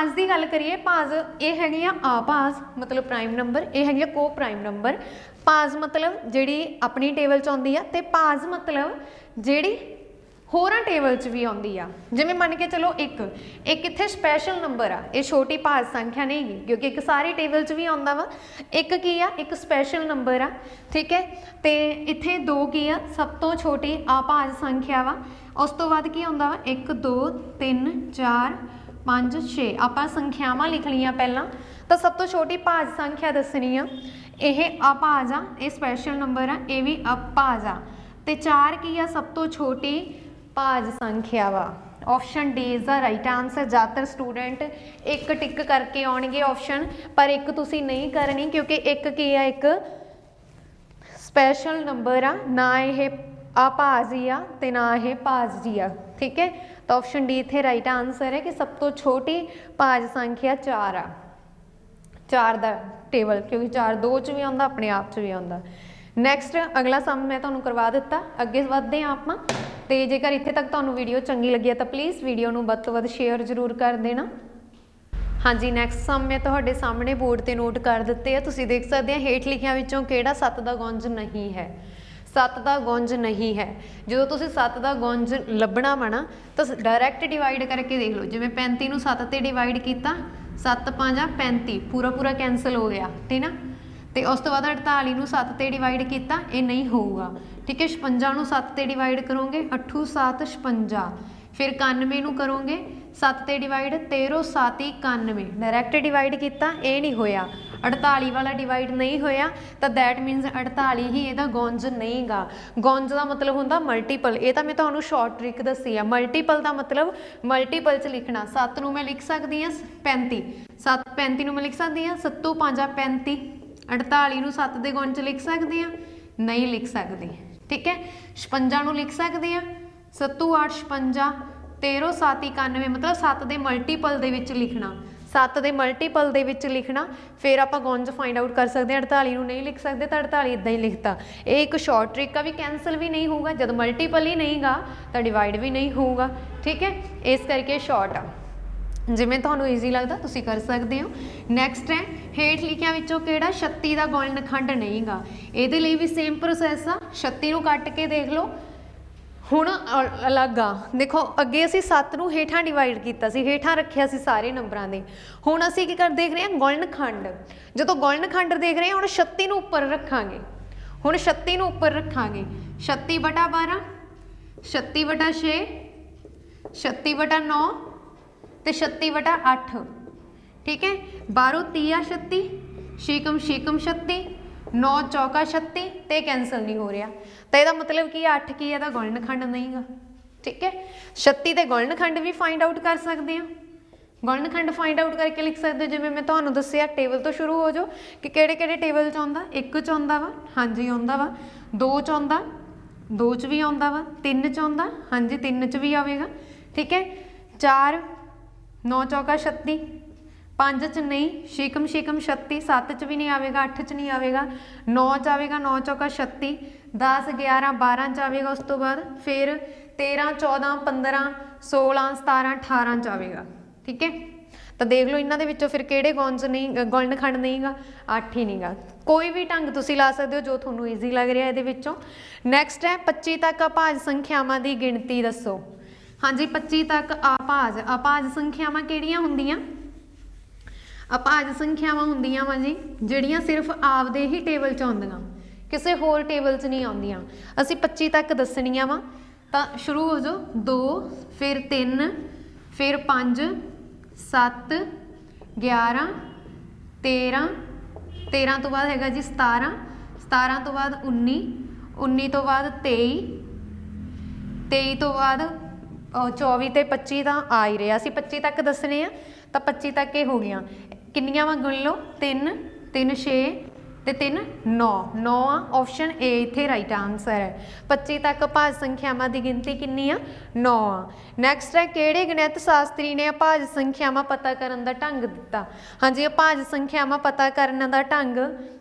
ਭਾਜ ਦੀ ਗੱਲ ਕਰੀਏ ਭਾਜ ਇਹ ਹੈਗੀਆਂ ਆ ਆਪਾਜ ਮਤਲਬ ਪ੍ਰਾਈਮ ਨੰਬਰ ਇਹ ਹੈਗੀ ਆ ਕੋ ਪ੍ਰਾਈਮ ਨੰਬਰ ਭਾਜ ਮਤਲਬ ਜਿਹੜੀ ਆਪਣੀ ਟੇਬਲ ਚ ਆਉਂਦੀ ਆ ਤੇ ਭਾਜ ਮਤਲਬ ਜਿਹੜੀ ਹੋਰਾਂ ਟੇਬਲ 'ਚ ਵੀ ਆਉਂਦੀ ਆ। ਜਿਵੇਂ ਮੰਨ ਕੇ ਚਲੋ ਇੱਕ ਇੱਕ ਇੱਥੇ ਸਪੈਸ਼ਲ ਨੰਬਰ ਆ? ਇਹ ਛੋਟੀ ਭਾਜ ਸੰਖਿਆ ਨਹੀਂ ਹੈਗੀ, ਕਿਉਂਕਿ ਇੱਕ ਸਾਰੇ ਟੇਬਲ 'ਚ ਵੀ ਆਉਂਦਾ ਵਾ। ਇੱਕ ਕੀ ਆ? ਇੱਕ ਸਪੈਸ਼ਲ ਨੰਬਰ ਆ, ਠੀਕ ਹੈ? ਤੇ ਇੱਥੇ ਦੋ ਕੀ ਆ? ਸਭ ਤੋਂ ਛੋਟੀ ਆ ਭਾਜ ਸੰਖਿਆ ਵਾ। ਉਸ ਤੋਂ ਬਾਅਦ ਕੀ ਆਉਂਦਾ ਵਾ? 1 2 3 4 5 6 ਆਪਾਂ ਸੰਖਿਆਵਾਂ ਲਿਖ ਲਈਆਂ ਪਹਿਲਾਂ। ਤਾਂ ਸਭ ਤੋਂ ਛੋਟੀ ਭਾਜ ਸੰਖਿਆ ਦੱਸਣੀ ਆ। ਇਹ ਅਭਾਜ ਆ ਇਹ ਸਪੈਸ਼ਲ ਨੰਬਰ ਆ, ਇਹ ਵੀ ਅਭਾਜ। ਆ ਤੇ 4 ਕੀ ਆ? ਸਭ ਤੋਂ ਛੋਟੀ ਭਾਜ ਸੰਖਿਆ ਵਾ। Option D is the right answer ਜ਼ਿਆਦਾਤਰ ਸਟੂਡੈਂਟ ਇੱਕ ਟਿਕ ਕਰਕੇ ਆਉਣਗੇ ਆਪਸ਼ਨ ਪਰ ਇੱਕ ਤੁਸੀਂ ਨਹੀਂ ਕਰਨੀ, ਕਿਉਂਕਿ ਇੱਕ ਕੀ ਆ? ਇੱਕ ਸਪੈਸ਼ਲ ਨੰਬਰ ਆ। ਨਾ ਇਹ ਆਪਾਜੀ ਆ ਤੇ ਨਾ ਇਹ ਭਾਜੀ ਆ, ਠੀਕ ਹੈ? ਤਾਂ ਆਪਸ਼ਨ ਡੀ ਇੱਥੇ ਰਾਈਟ ਆਨਸਰ ਹੈ ਕਿ ਸਭ ਤੋਂ ਛੋਟੀ ਭਾਜ ਸੰਖਿਆ 4 ਆ। 4 ਦਾ ਟੇਬਲ ਕਿਉਂਕਿ 4 ਦੋ ਚ ਵੀ ਆਉਂਦਾ, ਆਪਣੇ ਆਪ ਚ ਵੀ ਆਉਂਦਾ। ਨੈਕਸਟ ਅਗਲਾ ਸਮ ਮੈਂ ਤੁਹਾਨੂੰ ਕਰਵਾ ਦਿੱਤਾ। ਅੱਗੇ ਵਧਦੇ ਹਾਂ ਆਪਾਂ। ਤੇ ਜੇਕਰ ਇੱਥੇ ਤੱਕ ਤੁਹਾਨੂੰ ਵੀਡੀਓ ਚੰਗੀ ਲੱਗੀ ਹੈ ਤਾਂ ਪਲੀਜ਼ ਵੀਡੀਓ ਨੂੰ ਵੱਧ ਤੋਂ ਵੱਧ ਸ਼ੇਅਰ ਜ਼ਰੂਰ ਕਰ ਦੇਣਾ। ਹਾਂਜੀ ਨੈਕਸਟ ਸਮ ਮੈਂ ਤੁਹਾਡੇ ਸਾਹਮਣੇ ਬੋਰਡ ਤੇ ਨੋਟ ਕਰ ਦਿੱਤੇ ਆ। ਤੁਸੀਂ ਦੇਖ ਸਕਦੇ ਆ, ਹੇਠ ਲਿਖਿਆਂ ਵਿੱਚੋਂ ਕਿਹੜਾ 7 ਦਾ ਗੁੰਜ ਨਹੀਂ ਹੈ। 7 ਦਾ ਗੁੰਜ ਨਹੀਂ ਹੈ। ਜਦੋਂ ਤੁਸੀਂ 7 ਦਾ ਗੁੰਜ ਲੱਭਣਾ ਵਾ ਤਾਂ ਡਾਇਰੈਕਟ ਡਿਵਾਈਡ ਕਰਕੇ ਦੇਖ ਲਓ। ਜਿਵੇਂ 35 ਨੂੰ 7 ਤੇ ਡਿਵਾਈਡ ਕੀਤਾ 7 5 35 ਪੂਰਾ ਪੂਰਾ ਕੈਨਸਲ ਹੋ ਗਿਆ, ਠੀਕ ਨਾ? ਤੇ ਉਸ ਤੋਂ ਬਾਅਦ 48 ਨੂੰ 7 ਤੇ ਡਿਵਾਈਡ ਕੀਤਾ, ਇਹ ਨਹੀਂ ਹੋਊਗਾ। ਠੀਕ ਹੈ 56 ਨੂੰ 7 ਤੇ ਡਿਵਾਈਡ ਕਰੋਗੇ 8 7 56 ਫਿਰ 91 ਨੂੰ ਕਰੋਗੇ 7 ਤੇ ਡਿਵਾਈਡ 13 7 91 ਡਾਇਰੈਕਟ ਡਿਵਾਈਡ ਕੀਤਾ, ਇਹ ਨਹੀਂ ਹੋਇਆ। 48 ਵਾਲਾ ਡਿਵਾਈਡ ਨਹੀਂ ਹੋਇਆ, ਤਾਂ ਦੈਟ ਮੀਨਸ 48 ਹੀ ਇਹਦਾ ਗੌਂਜ ਨਹੀਂਗਾ। ਗੌਂਜ ਦਾ ਮਤਲਬ ਹੁੰਦਾ ਮਲਟੀਪਲ ਇਹ ਤਾਂ ਮੈਂ ਤੁਹਾਨੂੰ ਸ਼ਾਰਟ ਟ੍ਰਿਕ ਦੱਸੀ ਆ। ਮਲਟੀਪਲ ਦਾ ਮਤਲਬ ਮਲਟੀਪਲ ਚ ਲਿਖਣਾ। 7 ਨੂੰ ਮੈਂ ਲਿਖ ਸਕਦੀ ਆ 35 7 35 ਨੂੰ ਮੈਂ ਲਿਖ ਸਕਦੀ ਆ 7 5 35 48 ਨੂੰ 7 ਦੇ ਗੁਣ ਚ ਲਿਖ ਸਕਦੇ ਆ, ਨਹੀਂ ਲਿਖ ਸਕਦੇ। ਠੀਕ ਹੈ? 56 ਨੂੰ ਲਿਖ ਸਕਦੇ ਆ। 7 8 56 13 7 91 ਮਤਲਬ 7 ਦੇ ਮਲਟੀਪਲ ਦੇ ਵਿੱਚ ਲਿਖਣਾ। 7 ਦੇ ਮਲਟੀਪਲ ਦੇ ਵਿੱਚ ਲਿਖਣਾ, ਫਿਰ ਆਪਾਂ ਗੁੰਜ ਫਾਈਂਡ ਆਊਟ ਕਰ ਸਕਦੇ ਹਾਂ 48 ਨੂੰ ਨਹੀਂ ਲਿਖ ਸਕਦੇ ਤਾਂ 48 ਇਦਾਂ ਹੀ ਲਿਖਤਾ। ਇਹ ਇੱਕ ਸ਼ਾਰਟ ਟ੍ਰਿਕ ਆ ਵੀ ਕੈਨਸਲ ਵੀ ਨਹੀਂ ਹੋਊਗਾ, ਜਦ ਮਲਟੀਪਲ ਹੀ ਨਹੀਂਗਾ ਤਾਂ ਡਿਵਾਈਡ ਵੀ ਨਹੀਂ ਹੋਊਗਾ, ਠੀਕ ਹੈ? ਇਸ ਕਰਕੇ ਸ਼ਾਰਟ ਆ। ਜਿਵੇਂ ਤੁਹਾਨੂੰ ਈਜ਼ੀ ਲੱਗਦਾ, ਤੁਸੀਂ ਕਰ ਸਕਦੇ ਹੋ। ਨੈਕਸਟ ਹੈ, ਹੇਠ ਲਿਖਿਆਂ ਵਿੱਚੋਂ ਕਿਹੜਾ 36 ਦਾ ਗੁਣਨਖੰਡ ਨਹੀਂਗਾ? ਇਹਦੇ ਲਈ ਵੀ ਸੇਮ ਪ੍ਰੋਸੈਸ ਆ। 36 ਨੂੰ ਕੱਟ ਕੇ ਦੇਖ ਲਓ। ਹੁਣ ਅ- ਅਲੱਗ ਆ। ਦੇਖੋ, ਅੱਗੇ ਅਸੀਂ 7 ਨੂੰ ਹੇਠਾਂ ਡਿਵਾਈਡ ਕੀਤਾ ਸੀ, ਹੇਠਾਂ ਰੱਖਿਆ ਸੀ ਸਾਰੇ ਨੰਬਰਾਂ ਦੇ। ਹੁਣ ਅਸੀਂ ਕੀ ਕਰ, ਦੇਖ ਰਹੇ ਹਾਂ ਗੁਣਨਖੰਡ ਜਦੋਂ ਗੁਣਨਖੰਡ ਦੇਖ ਰਹੇ ਹਾਂ, ਹੁਣ 36 ਨੂੰ ਉੱਪਰ ਰੱਖਾਂਗੇ। ਹੁਣ 36 ਨੂੰ ਉੱਪਰ ਰੱਖਾਂਗੇ। 36 ਬਟਾ 12 36 ਬਟਾ 6 36 ਬਟਾ 9 ਤੇ 36 ਬਟਾ 8 ਠੀਕ ਹੈ? 12 ਤੀਆ 36 ਸ਼ੀਕਮ ਸ਼ੀਕਮ 36 9 ਚੌਕਾ 36 ਤੇ ਕੈਨਸਲ ਨਹੀਂ ਹੋ ਰਿਹਾ। ਤਾਂ ਇਹਦਾ ਮਤਲਬ ਕੀ 8 ਕੀ ਹੈ ਇਹਦਾ? ਗੁਣਨਖੰਡ ਨਹੀਂਗਾ ਠੀਕ ਹੈ? 36 ਤੇ ਗੁਣਨਖੰਡ ਵੀ ਫਾਈਂਡ ਆਊਟ ਕਰ ਸਕਦੇ ਆ ਗੁਣਨਖੰਡ ਫਾਈਂਡ ਆਊਟ ਕਰਕੇ ਲਿਖ ਸਕਦੇ ਹੋ। ਜਿਵੇਂ ਮੈਂ ਤੁਹਾਨੂੰ ਦੱਸਿਆ, ਟੇਬਲ ਤੋਂ ਸ਼ੁਰੂ ਹੋ ਜਾਓ ਕਿ ਕਿਹੜੇ ਕਿਹੜੇ ਟੇਬਲ ਚ ਆਉਂਦਾ? ਇੱਕ ਚ ਆਉਂਦਾ ਵਾ, ਹਾਂਜੀ ਆਉਂਦਾ ਵਾ। ਦੋ ਚ ਆਉਂਦਾ, ਦੋ ਚ ਵੀ ਆਉਂਦਾ ਵਾ, ਤਿੰਨ ਚ ਆਉਂਦਾ, ਹਾਂਜੀ ਤਿੰਨ ਚ ਵੀ ਆਵੇਗਾ। ਠੀਕ ਹੈ? 4 9 ਚੌਕਾ 36 5 ਚ ਨਹੀਂ, ਸ਼ੀਕਮ ਸ਼ੀਕਮ 36 7 ਚ ਵੀ ਨਹੀਂ ਆਵੇਗਾ 8 ਚ ਨਹੀਂ ਆਵੇਗਾ 9 ਚ ਆਵੇਗਾ 9 ਚੌਕਾ 36 10 11 12 ਚ ਆਵੇਗਾ ਉਸ ਤੋਂ ਬਾਅਦ ਫਿਰ 13 14 15 16 17 18 ਚ ਆਵੇਗਾ ਠੀਕ ਹੈ? ਤਾਂ ਦੇਖ ਲਓ ਇਹਨਾਂ ਦੇ ਵਿੱਚੋਂ ਫਿਰ ਕਿਹੜੇ ਗੌਨਸ ਨਹੀਂ ਗੁਣਨਖੰਡ ਨਹੀਂਗਾ 8 ਹੀ ਨਹੀਂਗਾ। ਕੋਈ ਵੀ ਢੰਗ ਤੁਸੀਂ ਲਾ ਸਕਦੇ ਹੋ ਜੋ ਤੁਹਾਨੂੰ ਈਜ਼ੀ ਲੱਗ ਰਿਹਾ ਇਹਦੇ ਵਿੱਚੋਂ। ਨੈਕਸਟ ਹੈ 25 ਤੱਕ ਅਭਾਜ ਸੰਖਿਆਵਾਂ ਦੀ ਗਿਣਤੀ ਦੱਸੋ। ਹਾਂਜੀ 25 ਤੱਕ ਅਭਾਜ ਅਭਾਜ ਸੰਖਿਆਵਾਂ ਕਿਹੜੀਆਂ ਹੁੰਦੀਆਂ? ਅਭਾਜ ਸੰਖਿਆਵਾਂ ਹੁੰਦੀਆਂ ਵਾ ਜੀ, ਜਿਹੜੀਆਂ ਸਿਰਫ ਆਪਦੇ ਹੀ ਟੇਬਲ 'ਚ ਆਉਂਦੀਆਂ ਕਿਸੇ ਹੋਰ ਟੇਬਲ 'ਚ ਨਹੀਂ ਆਉਂਦੀਆਂ। ਅਸੀਂ 25 ਤੱਕ ਦੱਸਣੀਆਂ ਵਾ। ਤਾਂ ਸ਼ੁਰੂ ਹੋ ਜਾਓ। 2 ਫਿਰ 3 ਫਿਰ 5 7 11 13 13 ਤੋਂ ਬਾਅਦ ਹੈਗਾ ਜੀ 17 17 ਤੋਂ ਬਾਅਦ 19 19 ਤੋਂ ਬਾਅਦ 23 23 ਤੋਂ ਬਾਅਦ, ਅਹ 24 ਤੇ 25 ਤਾਂ ਆ ਹੀ ਰਿਹਾ। ਅਸੀਂ 25 ਤੱਕ ਦੱਸਣੇ ਆ। ਤਾਂ 25 ਤੱਕ ਇਹ ਹੋ ਗਈਆਂ ਕਿੰਨੀਆਂ ਵਾ ਗੁਣ ਲਓ? 3 3 6 ਤੇ 3 9 9 ਆ ਆਪਸ਼ਨ ਏ ਇੱਥੇ ਰਾਈਟ ਆਨਸਰ ਹੈ। 25 ਤੱਕ ਭਾਜ ਸੰਖਿਆਵਾਂ ਦੀ ਗਿਣਤੀ ਕਿੰਨੀ ਆ? 9 ਆ। ਨੈਕਸਟ ਹੈ, ਕਿਹੜੇ ਗਣਿਤ ਸ਼ਾਸਤਰੀ ਨੇ ਭਾਜ ਸੰਖਿਆਵਾਂ ਪਤਾ ਕਰਨ ਦਾ ਢੰਗ ਦਿੱਤਾ? ਹਾਂਜੀ ਭਾਜ ਸੰਖਿਆਵਾਂ ਪਤਾ ਕਰਨ ਦਾ ਢੰਗ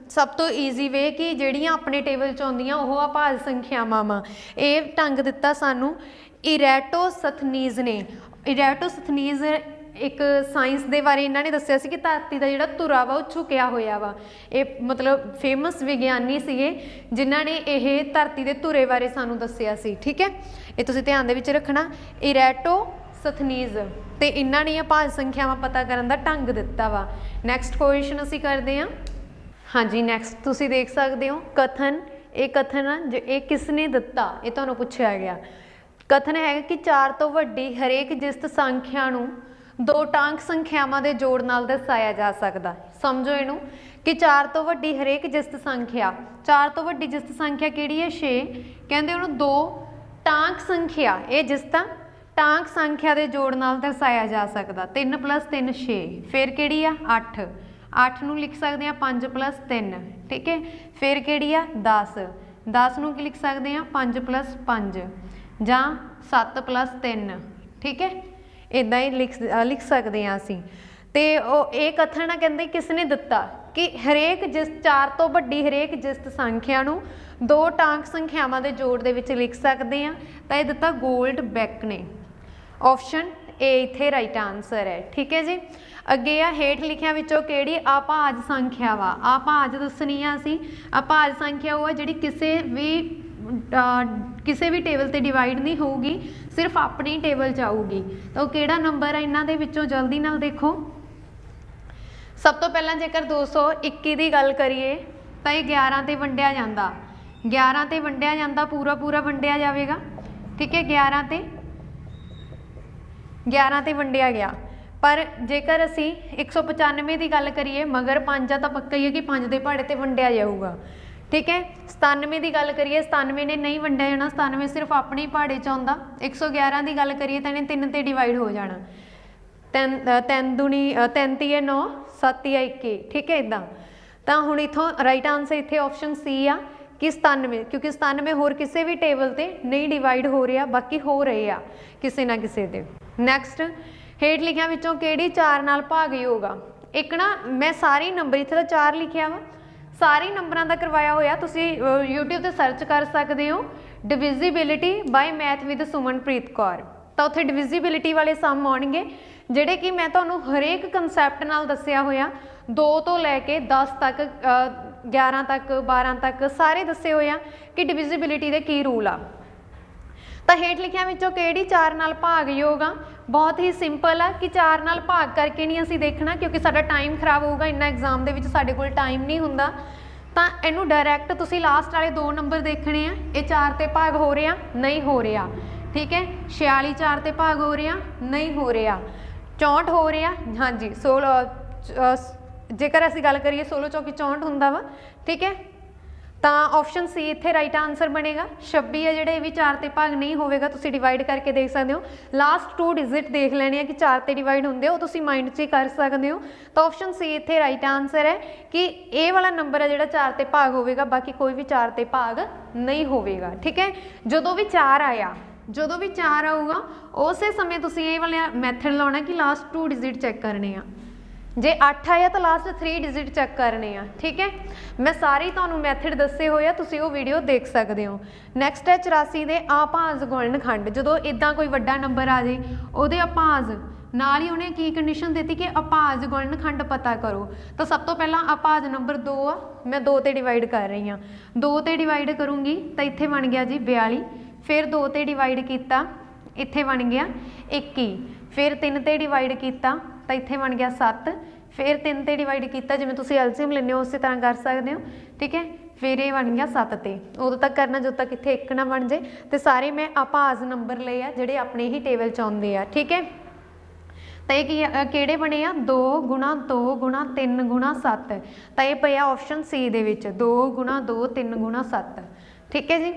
ਸਭ ਤੋਂ ਈਜ਼ੀ ਵੇ ਕਿ ਜਿਹੜੀਆਂ ਆਪਣੇ ਟੇਬਲ 'ਚ ਆਉਂਦੀਆਂ, ਉਹ ਆ ਭਾਜ ਸੰਖਿਆਵਾਂ ਵਾ। ਇਹ ਢੰਗ ਦਿੱਤਾ ਸਾਨੂੰ। ਇਰੈਟੋਸਥਨੀਜ਼ ਨੇ। ਇਰੈਟੋਸਥਨੀਜ਼ ਇੱਕ ਸਾਇੰਸ ਦੇ ਬਾਰੇ ਇਹਨਾਂ ਨੇ ਦੱਸਿਆ ਸੀ ਕਿ ਧਰਤੀ ਦਾ ਜਿਹੜਾ ਧੁਰਾ ਵਾ ਉਹ ਝੁਕਿਆ ਹੋਇਆ ਵਾ। ਇਹ ਮਤਲਬ ਫੇਮਸ ਵਿਗਿਆਨੀ ਸੀਗੇ ਜਿਨ੍ਹਾਂ ਨੇ ਇਹ ਧਰਤੀ ਦੇ ਧੁਰੇ ਬਾਰੇ ਸਾਨੂੰ ਦੱਸਿਆ ਸੀ ਠੀਕ ਹੈ? ਇਹ ਤੁਸੀਂ ਧਿਆਨ ਦੇ ਵਿੱਚ ਰੱਖਣਾ। ਇਰੈਟੋ ਸਥਨੀਜ਼ ਤੇ ਇਹਨਾਂ ਨੇ ਇਹ ਭਾਜ ਸੰਖਿਆਵਾਂ ਪਤਾ ਕਰਨ ਦਾ ਢੰਗ ਦਿੱਤਾ ਵਾ। ਨੈਕਸਟ ਕੁਐਸਚਨ ਅਸੀਂ ਕਰਦੇ ਹਾਂ। ਹਾਂਜੀ ਨੈਕਸਟ ਤੁਸੀਂ ਦੇਖ ਸਕਦੇ ਹੋ। ਕਥਨ ਇਹ ਕਥਨ ਆ, ਜੋ ਇਹ ਕਿਸ ਨੇ ਦਿੱਤਾ? ਇਹ ਤੁਹਾਨੂੰ ਪੁੱਛਿਆ ਗਿਆ। ਕਥਨ ਹੈ ਕਿ ਚਾਰ ਤੋਂ ਵੱਡੀ ਹਰੇਕ ਜਿਸਤ ਸੰਖਿਆ ਨੂੰ ਦੋ ਟਾਂਕ ਸੰਖਿਆਵਾਂ ਦੇ ਜੋੜ ਨਾਲ ਦਰਸਾਇਆ ਜਾ ਸਕਦਾ ਸਮਝੋ ਇਹਨੂੰ ਕਿ 4 ਤੋਂ ਵੱਡੀ ਹਰੇਕ ਜਿਸਤ ਸੰਖਿਆ 4 ਤੋਂ ਵੱਡੀ ਜਿਸਤ ਸੰਖਿਆ ਕਿਹੜੀ ਹੈ? 6 ਕਹਿੰਦੇ ਉਹਨੂੰ ਦੋ ਟਾਂਕ ਸੰਖਿਆ, ਇਹ ਜਿਸਤਾਂ ਟਾਂਕ ਸੰਖਿਆ ਦੇ ਜੋੜ ਨਾਲ ਦਰਸਾਇਆ ਜਾ ਸਕਦਾ। 3 3 6 ਫਿਰ ਕਿਹੜੀ ਆ? 8 8 ਨੂੰ ਲਿਖ ਸਕਦੇ ਆ 5 3 ਠੀਕ ਹੈ? ਫਿਰ ਕਿਹੜੀ ਆ? 10 10 ਨੂੰ ਕੀ ਲਿਖ ਸਕਦੇ ਆ 5 5 ਜਾਂ 7 3 ਠੀਕ ਹੈ? ਇਦਾਂ ਹੀ ਲਿਖ ਲਿਖ ਸਕਦੇ ਹਾਂ ਅਸੀਂ। ਤੇ ਉਹ ਇਹ ਕਥਨ ਆ ਕਹਿੰਦੇ ਕਿਸ ਨੇ ਦਿੱਤਾ? ਕਿ ਹਰੇਕ ਜਿਸ, ਚਾਰ ਤੋਂ ਵੱਡੀ ਹਰੇਕ ਜਿਸਤ ਸੰਖਿਆ ਨੂੰ ਦੋ ਟਾਂਕ ਸੰਖਿਆਵਾਂ ਦੇ ਜੋੜ ਦੇ ਵਿੱਚ ਲਿਖ ਸਕਦੇ ਆ ਤਾਂ ਇਹ ਦਿੱਤਾ 골ਡ ਬੈਕ ਨੇ। ਆਪਸ਼ਨ ਏ ਇੱਥੇ ਰਾਈਟ ਆਨਸਰ ਹੈ। ਠੀਕ ਹੈ ਜੀ? ਅੱਗੇ ਆ ਹੇਠ ਲਿਖਿਆ ਵਿੱਚੋਂ ਕਿਹੜੀ ਅਭਾਜ ਸੰਖਿਆ ਵਾ? ਅਭਾਜ ਦੱਸਣੀ ਆ ਅਸੀਂ। ਅਭਾਜ ਸੰਖਿਆ ਉਹ ਆ ਜਿਹੜੀ ਕਿਸੇ ਵੀ ਕਿਸੇ ਵੀ ਟੇਬਲ ਤੇ ਡਿਵਾਈਡ ਨਹੀਂ ਹੋਊਗੀ। ਸਿਰਫ ਆਪਣੀ ਟੇਬਲ 'ਚ ਆਊਗੀ ਤਾਂ ਉਹ ਕਿਹੜਾ ਨੰਬਰ ਹੈ ਇਹਨਾਂ ਦੇ ਵਿੱਚੋਂ? ਜਲਦੀ ਨਾਲ ਦੇਖੋ। ਸਭ ਤੋਂ ਪਹਿਲਾਂ ਜੇਕਰ 221 ਦੀ ਗੱਲ ਕਰੀਏ, ਤਾਂ ਇਹ 11 ਤੇ ਵੰਡਿਆ ਜਾਂਦਾ। 11 ਤੇ ਵੰਡਿਆ ਜਾਂਦਾ, ਪੂਰਾ ਪੂਰਾ ਵੰਡਿਆ ਜਾਵੇਗਾ। ਠੀਕ ਹੈ 11 ਤੇ? 11 ਤੇ ਵੰਡਿਆ ਗਿਆ। ਪਰ ਜੇਕਰ ਅਸੀਂ 195 ਦੀ ਗੱਲ ਕਰੀਏ, ਮਗਰ 5 ਆ ਤਾਂ ਪੱਕਾ ਹੀ ਹੈ ਕਿ 5 ਦੇ ਪਹਾੜੇ ਤੇ ਵੰਡਿਆ ਜਾਊਗਾ। ਠੀਕ ਹੈ? 97 ਦੀ ਗੱਲ ਕਰੀਏ 97 ਨੇ ਨਹੀਂ ਵੰਡਿਆ ਜਾਣਾ 97 ਸਿਰਫ ਆਪਣੇ ਹੀ ਪਹਾੜੇ ਚ ਆਉਂਦਾ। 111 ਦੀ ਗੱਲ ਕਰੀਏ ਤਾਂ ਇਹਨੇ ਤਿੰਨ ਤੇ ਡਿਵਾਈਡ ਹੋ ਜਾਣਾ। ਤਿੰਨ ਅ, ਤਿੰਨ ਦੁਨੀ ਅ, ਹੈ ਤੀਏ 9 ਸੱਤ ਤੀਆ 21 ਠੀਕ ਹੈ ਇਦਾਂ ਤਾਂ ਹੁਣ ਇਥੋਂ ਰਾਈਟ ਆਨਸਰ ਇੱਥੇ ਆਪਸ਼ਨ ਸੀ ਆ ਕਿ 97 ਕਿਉਂਕਿ 97 ਹੋਰ ਕਿਸੇ ਵੀ ਟੇਬਲ ਤੇ ਨਹੀਂ ਡਿਵਾਈਡ ਹੋ ਰਿਹਾ ਬਾਕੀ ਹੋ ਰਹੇ ਆ ਕਿਸੇ ਨਾ ਕਿਸੇ ਦੇ ਨੈਕਸਟ ਹੇਠ ਲਿਖਿਆਂ ਵਿੱਚੋਂ ਕਿਹੜੀ 4 ਨਾਲ ਭਾਗ ਭਾਗਯੋਗ ਆ? ਇੱਕ ਨਾ ਮੈਂ ਸਾਰੇ ਨੰਬਰ ਇੱਥੇ ਤਾਂ 4 ਲਿਖਿਆ ਵਾ ਸਾਰੇ ਨੰਬਰਾਂ ਦਾ ਕਰਵਾਇਆ ਹੋਇਆ ਤੁਸੀਂ ਅ, YouTube ਤੇ ਸਰਚ ਕਰ ਸਕਦੇ ਹੋ divisibility by math with Sumanpreet Kaur ਤਾਂ ਉੱਥੇ ਡਿਵਿਜ਼ਿਬਿਲਿਟੀ ਵਾਲੇ ਸਮ ਆਉਣਗੇ ਜਿਹੜੇ ਕਿ ਮੈਂ ਤੁਹਾਨੂੰ ਹਰੇਕ ਕਨਸੈਪਟ ਨਾਲ ਦੱਸਿਆ ਹੋਇਆ 2 ਤੋਂ ਲੈ ਕੇ 10 ਤੱਕ ਅ, 11 ਤੱਕ 12 ਤੱਕ ਸਾਰੇ ਦੱਸੇ ਹੋਏ ਆ ਕਿ ਡਿਵਿਜ਼ਿਬਿਲਿਟੀ ਦੇ ਕੀ ਰੂਲ ਆ। ਤਾਂ ਹੇਠ ਲਿਖਿਆਂ ਵਿੱਚੋਂ ਕਿਹੜੀ ਚਾਰ ਨਾਲ ਭਾਗ ਯੋਗ ਆ? ਬਹੁਤ ਹੀ ਸਿੰਪਲ ਆ ਕਿ ਚਾਰ ਨਾਲ ਭਾਗ ਕਰਕੇ ਨਹੀਂ ਅਸੀਂ ਦੇਖਣਾ, ਕਿਉਂਕਿ ਸਾਡਾ ਟਾਈਮ ਖਰਾਬ ਹੋਊਗਾ, ਇੰਨਾ ਐਗਜ਼ਾਮ ਦੇ ਵਿੱਚ ਸਾਡੇ ਕੋਲ ਟਾਈਮ ਨਹੀਂ ਹੁੰਦਾ। ਤਾਂ ਇਹਨੂੰ ਡਾਇਰੈਕਟ ਤੁਸੀਂ ਲਾਸਟ ਵਾਲੇ ਦੋ ਨੰਬਰ ਦੇਖਣੇ ਆ। ਇਹ ਚਾਰ ਤੇ ਭਾਗ ਹੋ ਰਿਹਾ, ਨਹੀਂ ਹੋ ਰਿਹਾ। ਠੀਕ ਹੈ? 46 4 ਤੇ ਭਾਗ ਹੋ ਰਿਹਾ, ਨਹੀਂ ਹੋ ਰਿਹਾ। 64 ਹੋ ਰਿਹਾ, ਹਾਂਜੀ 16 ਜੇਕਰ ਅਸੀਂ ਗੱਲ ਕਰੀਏ 16 ਚੌਕੀ 64 ਹੁੰਦਾ ਵਾ। ਠੀਕ ਹੈ? ਤਾਂ ਆਪਸ਼ਨ ਸੀ ਇੱਥੇ ਰਾਈਟ ਆਨਸਰ ਬਣੇਗਾ। 26 ਹੈ ਜਿਹੜੇ ਇਹ ਵੀ 4 ਤੇ ਭਾਗ ਨਹੀਂ ਹੋਵੇਗਾ, ਤੁਸੀਂ ਡਿਵਾਈਡ ਕਰਕੇ ਦੇਖ ਸਕਦੇ ਹੋ। ਲਾਸਟ ਟੂ ਡਿਜਿਟ ਦੇਖ ਲੈਣੇ ਆ ਕਿ 4 ਤੇ ਡਿਵਾਈਡ ਹੁੰਦੇ ਉਹ ਤੁਸੀਂ ਮਾਈਂਡ 'ਚ ਹੀ ਕਰ ਸਕਦੇ ਹੋ। ਤਾਂ ਆਪਸ਼ਨ ਸੀ ਇੱਥੇ ਰਾਈਟ ਆਨਸਰ ਹੈ ਕਿ ਇਹ ਵਾਲਾ ਨੰਬਰ ਹੈ ਜਿਹੜਾ 4 ਤੇ ਭਾਗ ਹੋਵੇਗਾ, ਬਾਕੀ ਕੋਈ ਵੀ 4 ਤੇ ਭਾਗ ਨਹੀਂ ਹੋਵੇਗਾ, ਠੀਕ ਹੈ? ਜਦੋਂ ਵੀ 4 ਆਇਆ, ਜਦੋਂ ਵੀ 4 ਆਊਗਾ, ਉਸੇ ਸਮੇਂ ਤੁਸੀਂ ਇਹ ਵਾਲਾ ਮੈਥਡ ਲਾਉਣਾ ਕਿ ਲਾਸਟ ਟੂ ਡਿਜਿਟ ਚੈੱਕ ਕਰਨੇ ਆ। ਜੇ 8 ਆਇਆ ਤਾਂ ਲਾਸਟ 3 ਡਿਜਿਟ ਚੈੱਕ ਕਰਨੇ ਆ, ਠੀਕ ਹੈ? ਮੈਂ ਸਾਰੇ ਤੁਹਾਨੂੰ ਮੈਥਡ ਦੱਸੇ ਹੋਏ ਆ, ਤੁਸੀਂ ਉਹ ਵੀਡੀਓ ਦੇਖ ਸਕਦੇ ਹੋ। ਨੈਕਸਟ ਹੈ 84 ਦੇ ਆਪਾਂਜ ਗੁਣਨਖੰਡ ਜਦੋਂ ਇਦਾਂ ਕੋਈ ਵੱਡਾ ਨੰਬਰ ਆ ਜੇ, ਉਹਦੇ ਆਪਾਂਜ ਨਾਲ ਹੀ ਉਹਨੇ ਕੀ ਕੰਡੀਸ਼ਨ ਦਿੱਤੀ ਕਿ ਆਪਾਜ ਗੁਣਨਖੰਡ ਪਤਾ ਕਰੋ। ਤਾਂ ਸਭ ਤੋਂ ਪਹਿਲਾਂ ਆਪਾਜ ਨੰਬਰ 2 ਆ, ਮੈਂ 2 ਤੇ ਡਿਵਾਈਡ ਕਰ ਰਹੀ ਹਾਂ। 2 ਤੇ ਡਿਵਾਈਡ ਕਰੂੰਗੀ, ਤਾਂ ਇੱਥੇ ਬਣ ਗਿਆ ਜੀ 42 ਫਿਰ 2 ਤੇ ਡਿਵਾਈਡ ਕੀਤਾ, ਇੱਥੇ ਬਣ ਗਿਆ 21 ਫਿਰ 3 ਤੇ ਡਿਵਾਈਡ ਕੀਤਾ ਤਾਂ ਇੱਥੇ ਬਣ ਗਿਆ 7 ਫਿਰ 3 ਤੇ ਡਿਵਾਈਡ ਕੀਤਾ, ਜਿਵੇਂ ਤੁਸੀਂ ਐਲਸੀਐਮ ਲੈਂਦੇ ਹੋ, ਉਸੇ ਤਰ੍ਹਾਂ ਕਰ ਸਕਦੇ ਹੋ। ਠੀਕ ਹੈ? ਫਿਰ ਇਹ ਬਣ ਗਿਆ 7 ਤੇ। ਉਦੋਂ ਤੱਕ ਕਰਨਾ, ਜਦੋਂ ਤੱਕ ਇੱਥੇ 1 ਨਾ ਬਣ ਜੇ ਤੇ ਸਾਰੇ ਮੈਂ ਆਪਾਜ ਨੰਬਰ ਲਏ ਆ, ਜਿਹੜੇ ਆਪਣੇ ਹੀ ਟੇਬਲ ਚ ਆਉਂਦੇ ਆ। ਠੀਕ ਹੈ? ਤਾਂ ਇਹ ਕੀ ਕਿਹੜੇ ਬਣੇ ਆ? 2 ਗੁਣਾ 2 ਗੁਣਾ 3 ਗੁਣਾ 7 ਤਾਂ ਇਹ ਪਿਆ ਆਪਸ਼ਨ ਸੀ ਦੇ ਵਿੱਚ। 2 ਗੁਣਾ 2 3 ਗੁਣਾ 7 ਠੀਕ ਹੈ ਜੀ?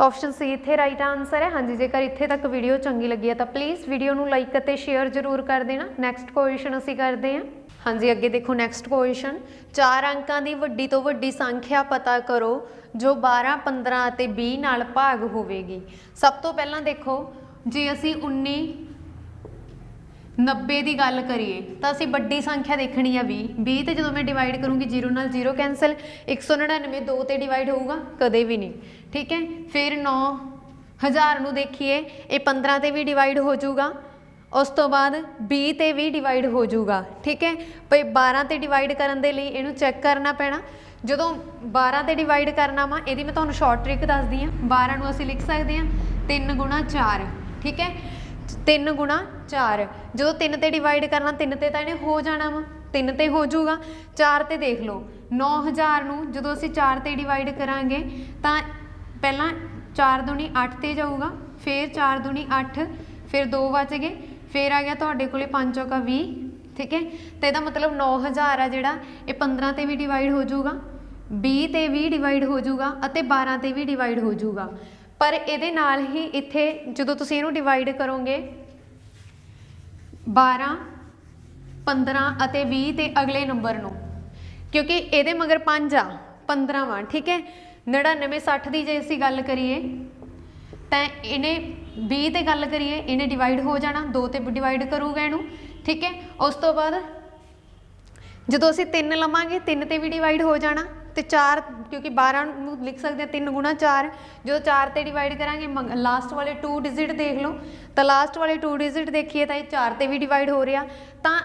ਤਾਂ ਆਪਸ਼ਨ ਸੀ ਇੱਥੇ ਰਾਈਟ ਆਨਸਰ ਹੈ। ਹਾਂਜੀ, ਜੇਕਰ ਇੱਥੇ ਤੱਕ ਵੀਡੀਓ ਚੰਗੀ ਲੱਗੀ ਹੈ ਤਾਂ ਪਲੀਜ਼ ਵੀਡੀਓ ਨੂੰ ਲਾਈਕ ਅਤੇ ਸ਼ੇਅਰ ਜ਼ਰੂਰ ਕਰ ਦੇਣਾ। ਨੈਕਸਟ ਕੁਐਸਚਨ ਅਸੀਂ ਕਰਦੇ ਹਾਂ। ਹਾਂਜੀ, ਅੱਗੇ ਦੇਖੋ ਨੈਕਸਟ ਕੁਐਸਚਨ ਚਾਰ ਅੰਕਾਂ ਦੀ ਵੱਡੀ ਤੋਂ ਵੱਡੀ ਸੰਖਿਆ ਪਤਾ ਕਰੋ, ਜੋ 12 15 ਅਤੇ 20 ਨਾਲ ਭਾਗ ਹੋਵੇਗੀ। ਸਭ ਤੋਂ ਪਹਿਲਾਂ ਦੇਖੋ, ਜੇ ਅਸੀਂ 19 90 ਦੀ ਗੱਲ ਕਰੀਏ, ਤਾਂ ਅਸੀਂ ਵੱਡੀ ਸੰਖਿਆ ਦੇਖਣੀ ਆ 20 20 ਤੇ ਜਦੋਂ ਮੈਂ ਡਿਵਾਈਡ ਕਰੂੰਗੀ 0 ਨਾਲ 0 ਕੈਨਸਲ 199 2 ਤੇ ਡਿਵਾਈਡ ਹੋਊਗਾ, ਕਦੇ ਵੀ ਨਹੀਂ। ਠੀਕ ਹੈ? ਫਿਰ 9000 ਨੂੰ ਦੇਖੀਏ, ਇਹ 15 ਤੇ ਵੀ ਡਿਵਾਈਡ ਹੋ ਜਾਊਗਾ, ਉਸ ਤੋਂ ਬਾਅਦ 20 ਤੇ ਵੀ ਡਿਵਾਈਡ ਹੋ ਜਾਊਗਾ। ਠੀਕ ਹੈ? ਭਈ 12 ਤੇ ਡਿਵਾਈਡ ਕਰਨ ਦੇ ਲਈ ਇਹਨੂੰ ਚੈੱਕ ਕਰਨਾ ਪੈਣਾ। ਜਦੋਂ 12 ਤੇ ਡਿਵਾਈਡ ਕਰਨਾ ਵਾ, ਇਹਦੀ ਮੈਂ ਤੁਹਾਨੂੰ ਸ਼ਾਰਟ ਟ੍ਰਿਕ ਦੱਸਦੀ ਹਾਂ। 12 ਨੂੰ ਅਸੀਂ ਲਿਖ ਸਕਦੇ ਹਾਂ 3 ਗੁਣਾ 4 ਠੀਕ ਹੈ? 3 ਗੁਣਾ 4 ਜਦੋਂ 3 ਤੇ ਡਿਵਾਈਡ ਕਰਨਾ 3 ਤੇ ਤਾਂ ਇਹਨੇ ਹੋ ਜਾਣਾ ਵਾ। 3 ਤੇ ਹੋ ਜਾਊਗਾ। 4 ਤੇ ਦੇਖ ਲਓ। 9000 ਨੂੰ ਜਦੋਂ ਅਸੀਂ 4 ਤੇ ਡਿਵਾਈਡ ਕਰਾਂਗੇ, ਤਾਂ ਪਹਿਲਾਂ 4 ਦੁਨੀ 8 ਤੇ ਜਾਊਗਾ, ਫਿਰ 4 ਦੁਨੀ 8 ਫਿਰ 2 ਬਚ ਗਏ, ਫਿਰ ਆ ਗਿਆ ਤੁਹਾਡੇ ਕੋਲੇ 5 ਚੌਕਾ 20 ਠੀਕ ਹੈ? ਤੇ ਇਹਦਾ ਮਤਲਬ 9000 ਆ ਜਿਹੜਾ, ਇਹ 15 ਤੇ ਵੀ ਡਿਵਾਈਡ ਹੋ ਜਾਊਗਾ 20 ਤੇ ਵੀ ਡਿਵਾਈਡ ਹੋ ਜਾਊਗਾ, ਅਤੇ 12 ਤੇ ਵੀ ਡਿਵਾਈਡ ਹੋ ਜਾਊਗਾ। ਪਰ ਇਹਦੇ ਨਾਲ ਹੀ ਇੱਥੇ ਜਦੋਂ ਤੁਸੀਂ ਇਹਨੂੰ ਡਿਵਾਈਡ ਕਰੋਗੇ 12 15 ਅਤੇ 20 ਤੇ ਅਗਲੇ ਨੰਬਰ ਨੂੰ, ਕਿਉਂਕਿ ਇਹਦੇ ਮਗਰ 5 ਆ 15 ਵਾ ਠੀਕ ਹੈ? 99 60 ਦੀ ਜੇ ਅਸੀਂ ਗੱਲ ਕਰੀਏ, ਤਾਂ ਇਹਨੇ 20 ਤੇ ਗੱਲ ਕਰੀਏ, ਇਹਨੇ ਡਿਵਾਈਡ ਹੋ ਜਾਣਾ 2 ਤੇ ਡਿਵਾਈਡ ਕਰੂਗਾ ਇਹਨੂੰ, ਠੀਕ ਹੈ? ਉਸ ਤੋਂ ਬਾਅਦ ਜਦੋਂ ਅਸੀਂ 3 ਲਵਾਂਗੇ 3 ਤੇ ਵੀ ਡਿਵਾਈਡ ਹੋ ਜਾਣਾ ਤੇ 4 ਕਿਉਂਕਿ 12 ਨੂੰ ਲਿਖ ਸਕਦੇ ਹਾਂ 3 ਗੁਣਾ 4 ਜਦੋਂ 4 ਤੇ ਡਿਵਾਈਡ ਕਰਾਂਗੇ ਲਾਸਟ ਵਾਲੇ 2 ਡਿਜਿਟ ਦੇਖ ਲਓ। ਤਾਂ ਲਾਸਟ ਵਾਲੇ 2 ਡਿਜਿਟ ਦੇਖੀਏ ਤਾਂ ਇਹ 4 ਤੇ ਵੀ ਡਿਵਾਈਡ ਹੋ ਰਿਹਾ। ਤਾਂ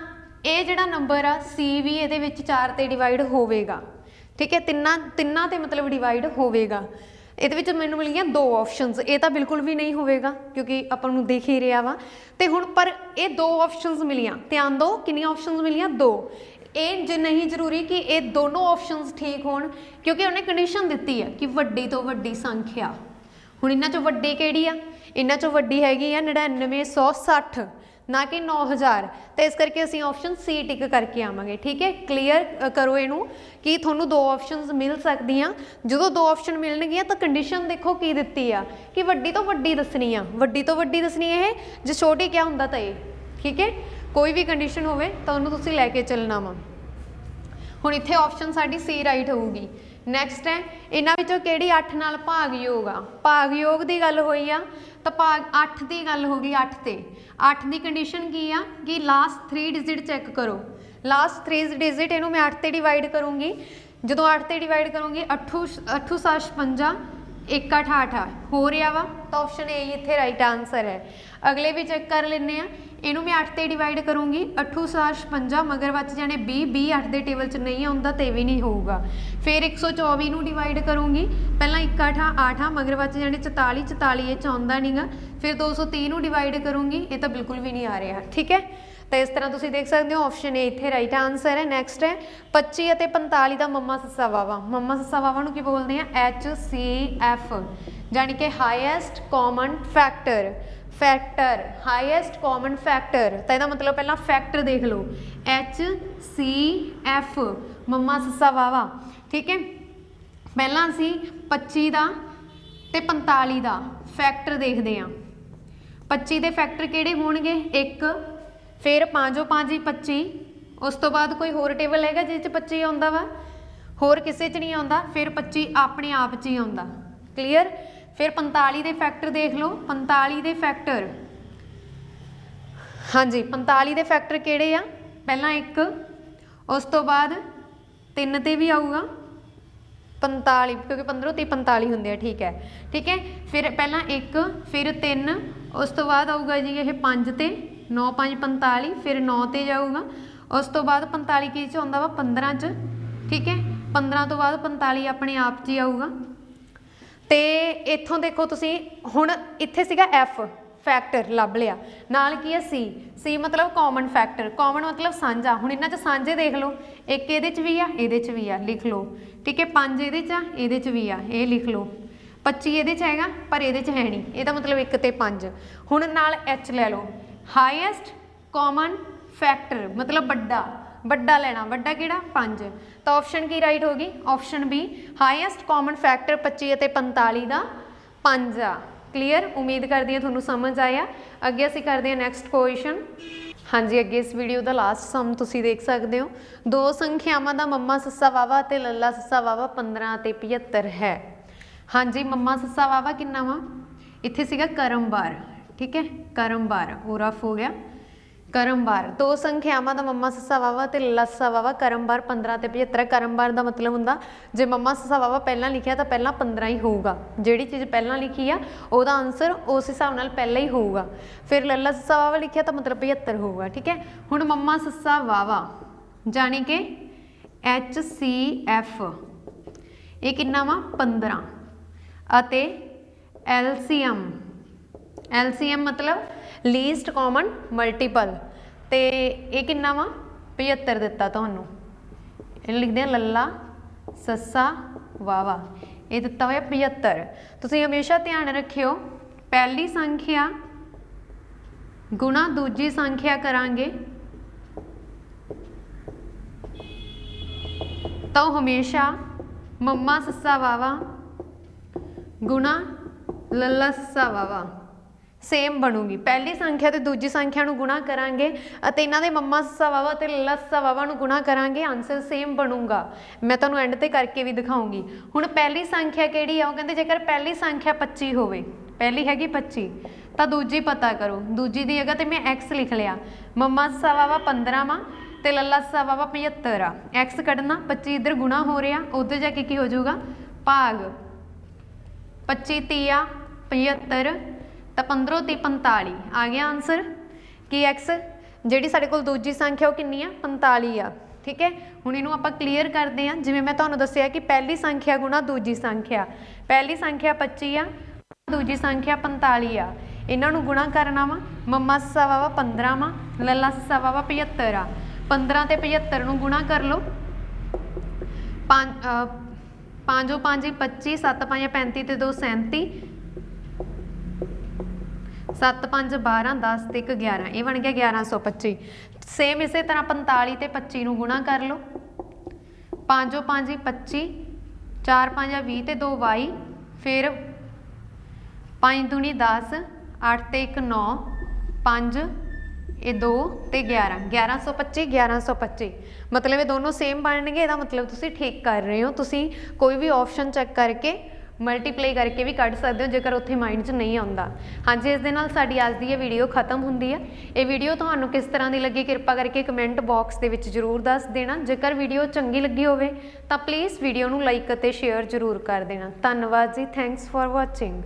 ਇਹ ਜਿਹੜਾ ਨੰਬਰ ਆ, C ਵੀ ਇਹਦੇ ਵਿੱਚ 4 ਤੇ ਡਿਵਾਈਡ ਹੋਵੇਗਾ। ਠੀਕ ਹੈ? ਤਿੰਨਾਂ ਤਿੰਨਾਂ ਤੇ ਮਤਲਬ ਡਿਵਾਈਡ ਹੋਵੇਗਾ। ਇਹਦੇ ਵਿੱਚ ਮੈਨੂੰ ਮਿਲ ਗਈਆਂ ਦੋ ਆਪਸ਼ਨਸ ਇਹ ਤਾਂ ਬਿਲਕੁਲ ਵੀ ਨਹੀਂ ਹੋਵੇਗਾ, ਕਿਉਂਕਿ ਆਪਾਂ ਨੂੰ ਦੇਖ ਹੀ ਰਿਹਾ ਵਾ। ਤੇ ਹੁਣ ਪਰ ਇਹ ਦੋ ਆਪਸ਼ਨਸ ਮਿਲੀਆਂ। ਧਿਆਨ ਦਿਓ, ਕਿੰਨੀਆਂ ਆਪਸ਼ਨਸ ਮਿਲੀਆਂ? ਦੋ। ਇਹ ਜੇ ਨਹੀਂ ਜ਼ਰੂਰੀ ਕਿ ਇਹ ਦੋਨੋਂ ਆਪਸ਼ਨਸ ਠੀਕ ਹੋਣ, ਕਿਉਂਕਿ ਉਹਨੇ ਕੰਡੀਸ਼ਨ ਦਿੱਤੀ ਆ ਕਿ ਵੱਡੀ ਤੋਂ ਵੱਡੀ ਸੰਖਿਆ। ਹੁਣ ਇਹਨਾਂ ਚੋਂ ਵੱਡੀ ਕਿਹੜੀ ਆ? ਇਹਨਾਂ ਚੋਂ ਵੱਡੀ ਹੈਗੀ ਆ 9960 ਨਾ ਕਿ 9000 ਤੇ ਇਸ ਕਰਕੇ ਅਸੀਂ ਆਪਸ਼ਨ ਸੀ ਟਿਕ ਕਰਕੇ ਆਵਾਂਗੇ, ਠੀਕ ਹੈ? ਕਲੀਅਰ ਕਰੋ ਇਹਨੂੰ ਕਿ ਤੁਹਾਨੂੰ ਦੋ ਆਪਸ਼ਨਸ ਮਿਲ ਸਕਦੀਆਂ। ਜਦੋਂ ਦੋ ਆਪਸ਼ਨ ਮਿਲਣਗੀਆਂ ਤਾਂ ਕੰਡੀਸ਼ਨ ਦੇਖੋ ਕੀ ਦਿੱਤੀ ਆ? ਕਿ ਵੱਡੀ ਤੋਂ ਵੱਡੀ ਦੱਸਣੀ ਆ। ਵੱਡੀ ਤੋਂ ਵੱਡੀ ਦੱਸਣੀ ਇਹ, ਜੇ ਛੋਟੀ ਕਿਆ ਹੁੰਦਾ ਤਾਂ ਇਹ, ਠੀਕ ਹੈ? ਕੋਈ ਵੀ ਕੰਡੀਸ਼ਨ ਹੋਵੇ, ਤਾਂ ਉਹਨੂੰ ਤੁਸੀਂ ਲੈ ਕੇ ਚੱਲਣਾ ਵਾ। ਹੁਣ ਇੱਥੇ ਆਪਸ਼ਨ ਸਾਡੀ ਸੀ ਰਾਈਟ ਹੋਊਗੀ। ਨੈਕਸਟ ਹੈ, ਇਹਨਾਂ ਵਿੱਚੋਂ ਕਿਹੜੀ 8 ਨਾਲ ਭਾਗ ਯੋਗ ਆ? ਭਾਗ ਯੋਗ ਦੀ ਗੱਲ ਹੋਈ ਆ, ਤਾਂ ਭਾਗ 8 ਦੀ ਗੱਲ ਹੋ ਗਈ 8 ਤੇ। 8 ਦੀ ਕੰਡੀਸ਼ਨ ਕੀ ਆ? ਕਿ ਲਾਸਟ 3 ਡਿਜਿਟ ਚੈੱਕ ਕਰੋ। ਲਾਸਟ 3 ਡਿਜਿਟ ਇਹਨੂੰ ਮੈਂ 8 ਤੇ ਡਿਵਾਈਡ ਕਰੂੰਗੀ। ਜਦੋਂ 8 ਤੇ ਡਿਵਾਈਡ ਕਰੂੰਗੀ 8 8 55 1 8 8 ਹੋ ਰਿਹਾ ਵਾ ਤਾਂ ਆਪਸ਼ਨ ਏ ਇੱਥੇ ਰਾਈਟ ਆਨਸਰ ਹੈ। ਅਗਲੇ ਵੀ ਚੈੱਕ ਕਰ ਲੈਂਦੇ ਆ ਇਹਨੂੰ ਮੈਂ 8 ਤੇ ਡਿਵਾਈਡ ਕਰੂੰਗੀ। 855 ਮਗਰ ਬਚ ਜਾਣੇ 20 20 8 ਦੇ ਟੇਬਲ 'ਚ ਨਹੀਂ ਆਉਂਦਾ ਤੇ ਵੀ ਨਹੀਂ ਹੋਊਗਾ। ਫਿਰ 124 ਨੂੰ ਡਿਵਾਈਡ ਕਰੂੰਗੀ। ਪਹਿਲਾਂ 1 8 8 ਮਗਰ ਬਚ ਜਾਣੇ 44 44 ਇਹ ਚ ਆਉਂਦਾ ਨਹੀਂਗਾ ਫਿਰ 230 ਨੂੰ ਡਿਵਾਈਡ ਕਰੂੰਗੀ। ਇਹ ਤਾਂ ਬਿਲਕੁਲ ਵੀ ਨਹੀਂ ਆ ਰਿਹਾ। ਠੀਕ ਹੈ? ਤਾਂ ਇਸ ਤਰ੍ਹਾਂ ਤੁਸੀਂ ਦੇਖ ਸਕਦੇ ਹੋ ਆਪਸ਼ਨ ਏ ਇੱਥੇ ਰਾਈਟ ਆਨਸਰ ਹੈ ਨੈਕਸਟ ਹੈ। 25 ਅਤੇ 45 ਦਾ ਮੰਮਾ ਸੱਸਾ ਵਾਵਾ ਮੰਮਾ ਸੱਸਾ ਵਾਵਾ ਨੂੰ ਕੀ ਬੋਲਦੇ ਆ? ਐਚ ਸੀ ਐਫ ਯਾਨੀ ਕਿ highest common factor factor highest common factor ਤਾਂ ਇਹਦਾ ਮਤਲਬ ਪਹਿਲਾਂ ਫੈਕਟਰ ਦੇਖ ਲਓ। ਐਚ ਸੀ ਐਫ ਮੰਮਾ ਸੱਸਾ ਵਾਵਾ ਠੀਕ ਹੈ? ਪਹਿਲਾਂ ਅਸੀਂ 25 ਦਾ ਤੇ 45 ਦਾ ਫੈਕਟਰ ਦੇਖਦੇ ਹਾਂ। 25 ਦੇ ਫੈਕਟਰ ਕਿਹੜੇ ਹੋਣਗੇ? 1 ਫਿਰ 5 5 25 ਉਸ ਤੋਂ ਬਾਅਦ ਕੋਈ ਹੋਰ ਟੇਬਲ ਹੈਗਾ ਜਿਸ 'ਚ 25 ਆਉਂਦਾ ਵਾ? ਹੋਰ ਕਿਸੇ 'ਚ ਨਹੀਂ ਆਉਂਦਾ, ਫਿਰ 25 ਆਪਣੇ ਆਪ 'ਚ ਹੀ ਆਉਂਦਾ। ਕਲੀਅਰ ਫਿਰ 45 ਦੇ ਫੈਕਟਰ ਦੇਖ ਲਓ। 45 ਦੇ ਫੈਕਟਰ ਹਾਂਜੀ 45 ਦੇ ਫੈਕਟਰ ਕਿਹੜੇ ਆ? ਪਹਿਲਾਂ ਇੱਕ, ਉਸ ਤੋਂ ਬਾਅਦ 3 ਤੇ ਵੀ ਆਊਗਾ। 45 ਕਿਉਂਕਿ 15 ਤੇ 45 ਹੁੰਦੇ ਆ, ਠੀਕ ਹੈ। ਠੀਕ ਹੈ? ਫਿਰ ਪਹਿਲਾਂ 1 ਫਿਰ 3 ਉਸ ਤੋਂ ਬਾਅਦ ਆਊਗਾ ਜੀ ਇਹ 5 ਤੇ। 9 5 45 ਫਿਰ 9 ਤੇ ਜਾਊਗਾ। ਉਸ ਤੋਂ ਬਾਅਦ 45 ਕੀ ਚ ਆਉਂਦਾ ਵਾ? 15 ਚ। ਠੀਕ ਹੈ? 15 ਤੋਂ ਬਾਅਦ 45 ਆਪਣੇ ਆਪ 'ਚ ਹੀ ਆਊਗਾ। ਤੇ ਇੱਥੋਂ ਦੇਖੋ ਤੁਸੀਂ, ਹੁਣ ਇੱਥੇ ਸੀਗਾ F ਫੈਕਟਰ ਲੱਭ ਲਿਆ। ਨਾਲ ਕੀ ਹੈ? C C ਮਤਲਬ ਕਾਮਨ ਫੈਕਟਰ ਕਾਮਨ ਮਤਲਬ ਸਾਂਝਾ। ਹੁਣ ਇਹਨਾਂ 'ਚ ਸਾਂਝੇ ਦੇਖ ਲਓ। ਇੱਕ ਇਹਦੇ 'ਚ ਵੀ ਆ, ਇਹਦੇ 'ਚ ਵੀ ਆ, ਲਿਖ ਲਓ। ਠੀਕ ਹੈ? ਪੰਜ ਇਹਦੇ 'ਚ ਆ, ਇਹਦੇ 'ਚ ਵੀ ਆ, ਇਹ ਲਿਖ ਲਓ। 25 ਇਹਦੇ 'ਚ ਹੈਗਾ, ਪਰ ਇਹਦੇ 'ਚ ਹੈ ਨਹੀਂ। ਇਹਦਾ ਮਤਲਬ 1 ਤੇ 5 ਹੁਣ ਨਾਲ H ਲੈ ਲਓ। ਹਾਈਐਸਟ ਕਾਮਨ ਫੈਕਟਰ ਮਤਲਬ ਵੱਡਾ ਵੱਡਾ ਲੈਣਾ, ਵੱਡਾ ਕਿਹੜਾ? 5 ਤਾਂ ਆਪਸ਼ਨ ਕੀ ਰਾਈਟ ਹੋਗੀ option B highest common factor 25 ਅਤੇ 45 ਦਾ 5 ਆ। ਕਲੀਅਰ ਉਮੀਦ ਕਰਦੀ ਹਾਂ ਤੁਹਾਨੂੰ ਸਮਝ ਆਇਆ। ਅੱਗੇ ਅਸੀਂ ਕਰਦੇ ਹਾਂ ਨੈਕਸਟ ਕੁਐਸਚਨ ਹਾਂਜੀ, ਅੱਗੇ ਇਸ ਵੀਡੀਓ ਦਾ ਲਾਸਟ ਸਮ ਤੁਸੀਂ ਦੇਖ ਸਕਦੇ ਹੋ। ਦੋ ਸੰਖਿਆਵਾਂ ਦਾ ਮੰਮਾ ਸੱਸਾ ਵਾਵਾ ਅਤੇ ਲੱਲਾ ਸੱਸਾ ਵਾਵਾ 15 ਅਤੇ 75 ਹੈ। ਹਾਂਜੀ, ਮੰਮਾ ਸੱਸਾ ਵਾਵਾ ਕਿੰਨਾ ਵਾ? ਇੱਥੇ ਸੀਗਾ ਕਰਮਵਾਰ। ਠੀਕ ਹੈ? ਕਰਮਵਾਰ ਔਰਫ ਹੋ ਗਿਆ। ਕਰਮਵਾਰ ਦੋ ਸੰਖਿਆਵਾਂ ਦਾ ਮੰਮਾ ਸੱਸਾ ਵਾਵਾ ਤੇ ਲੱਲਾ ਸੱਸਾ ਵਾਵਾ ਕਰਮਵਾਰ 15 ਤੇ 75 ਹੈ। ਕਰਮਵਾਰ ਦਾ ਮਤਲਬ ਹੁੰਦਾ, ਜੇ ਮੰਮਾ ਸੱਸਾ ਵਾਵਾ ਪਹਿਲਾਂ ਲਿਖਿਆ ਤਾਂ ਪਹਿਲਾਂ 15 ਹੀ ਹੋਊਗਾ। ਜਿਹੜੀ ਚੀਜ਼ ਪਹਿਲਾਂ ਲਿਖੀ ਆ, ਉਹਦਾ ਆਨਸਰ ਉਸ ਹਿਸਾਬ ਨਾਲ ਪਹਿਲਾਂ ਹੀ ਹੋਊਗਾ। ਫਿਰ ਲੱਲਾ ਸੱਸਾ ਵਾਵਾ ਲਿਖਿਆ ਤਾਂ ਮਤਲਬ 75 ਹੋਊਗਾ, ਠੀਕ ਹੈ? ਹੁਣ ਮੰਮਾ ਸੱਸਾ ਵਾਵਾ ਜਾਣੀ ਕਿ ਐਚ ਸੀ ਐਫ। ਇਹ ਕਿੰਨਾ ਵਾ? 15 ਅਤੇ ਐਲਸੀਐਮ ਐਲਸੀਐਮ ਮਤਲਬ ਲੀਸਟ ਕਾਮਨ ਮਲਟੀਪਲ ਤੇ ਇਹ ਕਿੰਨਾ ਵਾ? 75 ਦਿੱਤਾ ਤੁਹਾਨੂੰ। ਇਹਨੂੰ ਲਿਖਦੇ ਆ ਲੱਲਾ, ਸੱਸਾ ਵਾਵਾ ਇਹ ਦਿੱਤਾ ਹੋਇਆ 75 ਤੁਸੀਂ ਹਮੇਸ਼ਾ ਧਿਆਨ ਰੱਖਿਓ, ਪਹਿਲੀ ਸੰਖਿਆ ਗੁਣਾ ਦੂਜੀ ਸੰਖਿਆ ਕਰਾਂਗੇ। ਤਾਂ ਉਹ ਹਮੇਸ਼ਾ ਮੰਮਾ, ਸੱਸਾ ਵਾਵਾ ਗੁਣਾ ਲੱਲਾ, ਸੱਸਾ ਵਾਵਾ ਸੇਮ ਬਣੂਗੀ। ਪਹਿਲੀ ਸੰਖਿਆ ਤੇ ਦੂਜੀ ਸੰਖਿਆ ਨੂੰ ਗੁਣਾ ਕਰਾਂਗੇ ਅਤੇ ਇਹਨਾਂ ਦੇ ਮੰਮਾ ਸਵਾਵਾ ਵਾਵਾ ਤੇ ਲੱਲਾ ਸੱਸਾ ਨੂੰ ਗੁਣਾ ਕਰਾਂਗੇ ਆਨਸਰ ਸੇਮ ਬਣੂਗਾ। ਮੈਂ ਤੁਹਾਨੂੰ ਐਂਡ ਤੇ ਕਰਕੇ ਵੀ ਦਿਖਾਉਂਗੀ। ਹੁਣ ਪਹਿਲੀ ਸੰਖਿਆ ਕਿਹੜੀ ਆ? ਉਹ ਕਹਿੰਦੇ ਜੇਕਰ ਪਹਿਲੀ ਸੰਖਿਆ 25 ਹੋਵੇ, ਪਹਿਲੀ ਹੈਗੀ 25 ਤਾਂ ਦੂਜੀ ਪਤਾ ਕਰੋ। ਦੂਜੀ ਦੀ ਜਗ੍ਹਾ ਤੇ ਮੈਂ x ਲਿਖ ਲਿਆ। ਮੰਮਾ ਸਵਾਵਾ ਵਾਵਾ 15 ਵਾ ਤੇ ਲੱਲਾ ਸੱਸਾ 75 ਆ x ਕੱਢਣਾ 25 ਇੱਧਰ ਗੁਣਾ ਹੋ ਰਿਹਾ, ਉੱਧਰ ਜਾ ਕੇ ਕੀ ਹੋ ਜਾਊਗਾ? ਭਾਗ। 25 ਤੀਆ 75 ਤਾਂ 15 ਤੇ 45 ਆ ਗਿਆ ਆਨਸਰ ਕੀ x? ਜਿਹੜੀ ਸਾਡੇ ਕੋਲ ਦੂਜੀ ਸੰਖਿਆ ਉਹ ਕਿੰਨੀ ਆ? 45 ਆ। ਠੀਕ ਹੈ? ਹੁਣ ਇਹਨੂੰ ਆਪਾਂ ਕਲੀਅਰ ਕਰਦੇ ਹਾਂ। ਜਿਵੇਂ ਮੈਂ ਤੁਹਾਨੂੰ ਦੱਸਿਆ ਕਿ ਪਹਿਲੀ ਸੰਖਿਆ ਗੁਣਾ ਦੂਜੀ ਸੰਖਿਆ। ਪਹਿਲੀ ਸੰਖਿਆ 25 ਆ ਦੂਜੀ ਸੰਖਿਆ 45 ਆ। ਇਹਨਾਂ ਨੂੰ ਗੁਣਾ ਕਰਨਾ ਵਾ। ਮੰਮਾ ਸੱਸਾ ਵਾਵਾ 15 ਵਾ ਲੱਲਾ ਸੱਸਾ ਵਾਵਾ 75 ਆ। 15 ਤੇ 75 ਨੂੰ ਗੁਣਾ ਕਰ ਲਓ। ਪੰਜ ਅਹ, ਪੰਜੋ ਪੰਜ 25 7 5 35 ਤੇ 2 37 7 5 12 10 ਤੇ 1 11 ਇਹ ਬਣ ਗਿਆ 1125 ਸੇਮ ਇਸੇ ਤਰ੍ਹਾਂ 45 ਤੇ 25 ਨੂੰ ਗੁਣਾ ਕਰ ਲਓ। 5 5 25 4 5 20 ਤੇ 2 22 ਫਿਰ 5 ਦੁਨੀ 10 8 ਤੇ 1 9 5 ਇਹ 2 ਤੇ 11 1125 1125 ਮਤਲਬ ਇਹ ਦੋਨੋਂ ਸੇਮ ਬਣਨਗੇ, ਇਹਦਾ ਮਤਲਬ ਤੁਸੀਂ ਠੀਕ ਕਰ ਰਹੇ ਹੋ। ਤੁਸੀਂ ਕੋਈ ਵੀ ਆਪਸ਼ਨ ਚੈੱਕ ਕਰਕੇ ਮਲਟੀਪਲਾਈ ਕਰਕੇ ਵੀ ਕੱਢ ਸਕਦੇ ਹੋ, ਜੇਕਰ ਉੱਥੇ ਮਾਈਂਡ 'ਚ ਨਹੀਂ ਆਉਂਦਾ। ਹਾਂਜੀ, ਇਸ ਦੇ ਨਾਲ ਸਾਡੀ ਅੱਜ ਦੀ ਇਹ ਵੀਡੀਓ ਖਤਮ ਹੁੰਦੀ ਹੈ। ਇਹ ਵੀਡੀਓ ਤੁਹਾਨੂੰ ਕਿਸ ਤਰ੍ਹਾਂ ਦੀ ਲੱਗੀ, ਕਿਰਪਾ ਕਰਕੇ ਕਮੈਂਟ ਬਾਕਸ ਦੇ ਵਿੱਚ ਜਰੂਰ ਦੱਸ ਦੇਣਾ। ਜੇਕਰ ਵੀਡੀਓ ਚੰਗੀ ਲੱਗੀ ਹੋਵੇ, ਤਾਂ ਪਲੀਜ਼ ਵੀਡੀਓ ਨੂੰ ਲਾਈਕ ਅਤੇ ਸ਼ੇਅਰ ਜਰੂਰ ਕਰ ਦੇਣਾ। ਧੰਨਵਾਦ ਜੀ ਥੈਂਕਸ ਫॉर ਵਾਚਿੰਗ